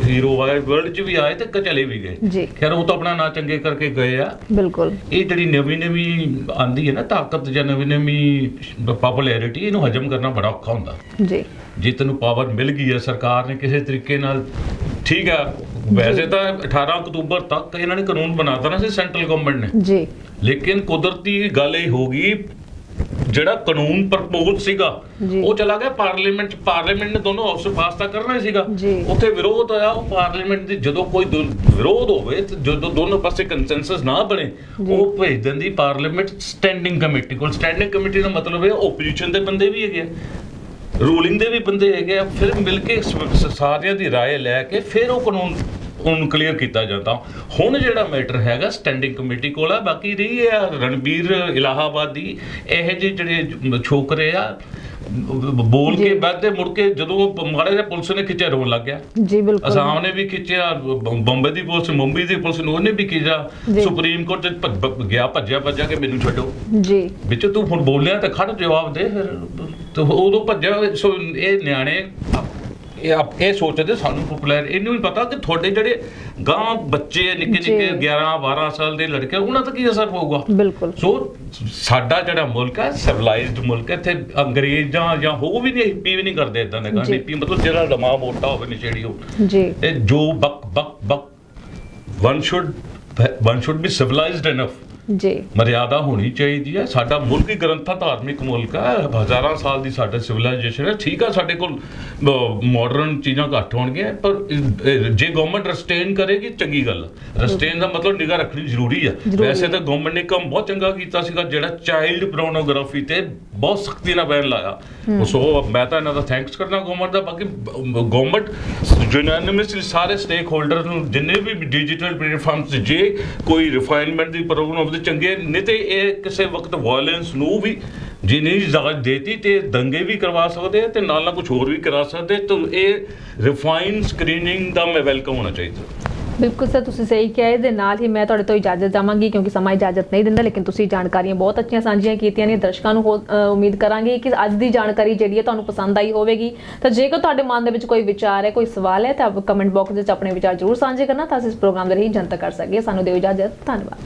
ਹੀਰੋ ਆਏ ਵਰਲਡ 'ਚ ਵੀ ਆਏ ਤੇ ਚਲੇ ਵੀ ਗਏ। ਖੈਰ ਉਹ ਤਾਂ ਆਪਣਾ ਨਾਂ ਚੰਗੇ ਕਰਕੇ ਗਏ ਆ। ਬਿਲਕੁਲ। ਇਹ ਜਿਹੜੀ ਨਵੀਂ ਨਵੀਂ ਆਂਦੀ ਹੈ ਨਾ ਤਾਕਤ ਜਾਂ ਨਵੀਂ ਨਵੀਂ ਪਪੂਲੈਰਿਟੀ ਇਹਨੂੰ ਹਜਮ ਕਰਨਾ ਬੜਾ ਔਖਾ ਹੁੰਦਾ। ਜੀ। ਜੇ ਤੈਨੂੰ ਪਾਵਰ ਮਿਲ ਗਈ ਹੈ ਸਰਕਾਰ ਨੇ ਕਿਸੇ ਤਰੀਕੇ ਨਾਲ ਠੀਕ ਹੈ ਵੈਸੇ ਤਾਂ 18 ਅਕਤੂਬਰ ਤੱਕ ਇਹਨਾਂ ਨੇ ਕਾਨੂੰਨ ਬਣਾਤਾ ਨਾ ਸੀ ਸੈਂਟਰਲ ਗਵਰਨਮੈਂਟ ਨੇ ਜੀ ਲੇਕਿਨ ਕੁਦਰਤੀ ਗੱਲ ਇਹ ਹੋ ਗਈ ਜਿਹੜਾ ਕਾਨੂੰਨ ਪ੍ਰਪੋਜ਼ ਸੀਗਾ। ਉਹ ਚਲਾ ਗਿਆ ਪਾਰਲੀਮੈਂਟ ਪਾਰਲੀਮੈਂਟ ਨੇ ਦੋਨੋਂ ਹਾਊਸ ਪਾਸ ਤਾਂ ਕਰਨਾ ਹੀ ਸੀਗਾ। ਉੱਥੇ ਵਿਰੋਧ ਆਇਆ ਉਹ ਪਾਰਲੀਮੈਂਟ ਦੀ ਜਦੋਂ ਕੋਈ ਵਿਰੋਧ ਹੋਵੇ ਤੇ ਜਦੋਂ ਦੋਨੋਂ ਪਾਸੇ ਕੰਸੈਂਸਸ ਨਾ ਬਣੇ। ਉਹ ਭੇਜ ਦਿੰਦੀ ਪਾਰਲੀਮੈਂਟ ਸਟੈਂਡਿੰਗ ਕਮੇਟੀ ਕੋਲ ਸਟੈਂਡਿੰਗ ਕਮੇਟੀ ਦਾ ਮਤਲਬ ਹੈ ਓਪੋਜੀਸ਼ਨ ਦੇ ਬੰਦੇ ਵੀ ਹੈਗੇ ਆ ਰੂਲਿੰਗ ਦੇ ਵੀ ਬੰਦੇ ਹੈਗੇ ਆ ਫਿਰ ਮਿਲ ਕੇ ਸ- ਸ- ਸਾਰਿਆਂ ਦੀ رائے ਲੈ ਕੇ ਫਿਰ ਉਹ ਕਾਨੂੰਨ ਉਹਨੂੰ ਕਲੀਅਰ ਕੀਤਾ ਜਾਂਦਾ ਹੁਣ ਜਿਹੜਾ ਮੈਟਰ ਹੈਗਾ ਸਟੈਂਡਿੰਗ ਕਮੇਟੀ ਕੋਲ ਆ ਬਾਕੀ ਰਹੀ ਹੈ ਰਣਬੀਰ ਇਲਾਹਾਬਾਦ ਦੀ ਇਹ ਜਿਹੇ ਜਿਹੜੇ ਛੋਕਰੇ ਆ ਬੋਲ ਕੇ। ਬਾਅਦ ਮੁੜ ਕੇ ਜਦੋਂ ਮਾਰੇ ਜਿਹਾ ਪੁਲਿਸ ਨੇ ਖਿੱਚਿਆ ਰੋਣ ਲੱਗ ਗਿਆ। ਜੀ ਬਿਲਕੁਲ। ਅਸਾਮ ਨੇ ਵੀ ਖਿੱਚਿਆ ਬੰਬੇ ਦੀ ਪੁਲਿਸ ਮੁੰਬਈ ਦੀ ਪੁਲਿਸ ਨੂੰ ਉਹਨੇ ਵੀ ਖਿੱਚਿਆ। ਸੁਪਰੀਮ ਕੋਰਟ ਚ ਗਿਆ ਭੱਜਿਆ ਭੱਜਿਆ ਕਿ ਮੈਨੂੰ ਛੱਡੋ। ਜੀ। ਵਿੱਚ ਤੂੰ ਹੁਣ ਬੋਲਿਆ ਤਾਂ ਖੜ ਜਵਾਬ ਦੇ ਫਿਰ। ਤੇ ਉਦੋਂ ਭੱਜਿਆ ਸੋ ਇਹ ਨਿਆਣੇ ਇਹ ਆਪ ਇਹ ਸੋਚਦੇ ਸਾਨੂੰ ਪਪੂਲਰ ਇਹਨੂੰ ਵੀ ਪਤਾ ਕਿ ਤੁਹਾਡੇ ਜਿਹੜੇ ਗਾਂ ਬੱਚੇ ਨਿੱਕੇ। ਨਿੱਕੇ 11 12 ਸਾਲ ਦੇ ਲੜਕੇ ਉਹਨਾਂ ਤੇ ਕੀ ਅਸਰ ਪਊਗਾ? ਬਿਲਕੁਲ। ਸੋ ਸਾਡਾ ਜਿਹੜਾ ਮੁਲਕ ਹੈ ਸਿਵਲਾਈਜ਼ਡ ਮੁਲਕ ਹੈ ਇੱਥੇ ਅੰਗਰੇਜ਼ਾਂ ਜਾਂ ਹੋ ਵੀ ਨਹੀਂ ਹਿੱਪੀ ਵੀ ਨਹੀਂ ਕਰਦੇ ਇਦਾਂ ਦੇ ਜੀ। ਹਿੱਪੀ ਮਤਲਬ ਜਿਹੜਾ ਲੰਮਾ ਮੋਟਾ ਹੋਵੇ ਨਸ਼ੇੜੀ ਹੋਵੇ। ਜੀ। ਇਹ ਜੋ ਬਕ ਬਕ ਬਕ one should one should be civilised enough ਜੀ। ਮਰਿਆਦਾ ਹੋਣੀ ਚਾਹੀਦੀ ਹੈ। ਸਾਡਾ ਮੁਲਕ ਹੀ ਗ੍ਰੰਥਾ ਧਾਰਮਿਕ ਮੁਲਕ ਹੈ। ਹਜ਼ਾਰਾਂ ਸਾਲ ਦੀ ਸਾਡਾ ਸਿਵਲਾਈਜੇਸ਼ਨ ਹੈ। ਠੀਕ ਹੈ ਸਾਡੇ ਕੋਲ ਮਾਡਰਨ ਚੀਜ਼ਾਂ ਘੱਟ ਹੋਣਗੀਆਂ ਪਰ ਜੇ ਗਵਰਨਮੈਂਟ ਰਸਟੇਨ ਕਰੇਗੀ ਚੰਗੀ ਗੱਲ ਰਸਟੇਨ ਦਾ ਮਤਲਬ ਨਿਗਾਹ ਰੱਖਣੀ ਜ਼ਰੂਰੀ ਹੈ ਵੈਸੇ। ਤਾਂ ਗਵਰਨਮੈਂਟ ਨੇ ਕੰਮ ਬਹੁਤ ਚੰਗਾ ਕੀਤਾ ਸੀਗਾ ਜਿਹੜਾ ਚਾਈਲਡ ਪੋਰਨੋਗ੍ਰਾਫੀ ਤੇ ਬਹੁਤ ਸਖਤੀ ਨਾਲ ਬੈਨ ਲਾਇਆ। ਸੋ ਮੈਂ ਤਾਂ ਇਹਨਾਂ ਦਾ ਥੈਂਕਸ ਕਰਨਾ ਗਵਰਨਮੈਂਟ ਦਾ। ਬਾਕੀ ਗਵਰਨਮੈਂਟ ਯੂਨੈਨਿਮਸਲੀ ਸਾਰੇ ਸਟੇਕ ਹੋਲਡਰ ਨੂੰ ਜਿੰਨੇ ਵੀ ਡਿਜੀਟਲ ਪਲੇਟਫਾਰਮਸ ਜੇ ਕੋਈ ਰਿਫਾਈਨਮੈਂਟ ਦੀ ਪ੍ਰੋਗਰਾਮ ਉਹਦੇ ਚੰਗੇ ਨਹੀਂ ਤੇ ਇਹ ਕਿਸੇ ਵਕਤ ਵਾਇਲੈਂਸ ਨੂੰ ਵੀ ਜੇ ਇਜਾਜ਼ਤ ਦੇਤੀ ਤੇ ਦੰਗੇ ਵੀ ਕਰਵਾ ਸਕਦੇ ਆ ਤੇ ਨਾਲ ਨਾਲ ਕੁਝ ਹੋਰ ਵੀ ਕਰਾ ਸਕਦੇ ਤਾਂ ਇਹ ਰਿਫਾਈਨ ਸਕਰੀਨਿੰਗ ਦਾ ਮੈਂ ਵੈਲਕਮ ਹੋਣਾ ਚਾਹੀਦਾ। ਬਿਲਕੁਲ ਸਰ, ਤੁਸੀਂ ਸਹੀ ਕਿਹਾ, ਇਹਦੇ ਨਾਲ ਹੀ ਮੈਂ ਤੁਹਾਡੇ ਤੋਂ ਇਜਾਜ਼ਤ ਚਾਹਾਂਗੀ ਕਿਉਂਕਿ ਸਮਾਂ ਇਜਾਜ਼ਤ ਨਹੀਂ ਦਿੰਦਾ, ਲੇਕਿਨ ਤੁਸੀਂ ਜਾਣਕਾਰੀਆਂ ਬਹੁਤ ਅੱਛੀਆਂ ਸਾਂਝੀਆਂ ਕੀਤੀਆਂ ਨੇ, ਦਰਸ਼ਕਾਂ ਨੂੰ ਉਮੀਦ ਕਰਾਂਗੇ ਕਿ ਅੱਜ ਦੀ ਜਾਣਕਾਰੀ ਜਿਹੜੀ ਹੈ ਤੁਹਾਨੂੰ ਪਸੰਦ ਆਈ ਹੋਵੇਗੀ। ਤਾਂ ਜੇਕਰ ਤੁਹਾਡੇ ਮਨ ਦੇ ਵਿੱਚ ਕੋਈ ਵਿਚਾਰ ਹੈ, ਕੋਈ ਸਵਾਲ ਹੈ, ਤਾਂ ਆਪ ਕਮੈਂਟ ਬਾਕਸ ਵਿੱਚ ਆਪਣੇ ਵਿਚਾਰ ਜ਼ਰੂਰ ਸਾਂਝੇ ਕਰਨਾ, ਤਾਂ ਅਸੀਂ ਇਸ ਪ੍ਰੋਗਰਾਮ ਦੇ ਰਹੀ ਜਨਤਕ ਕਰ ਸਕੀਏ। ਸਾਨੂੰ ਦਿਓ ਇਜਾਜ਼ਤ, ਧੰਨਵਾਦ।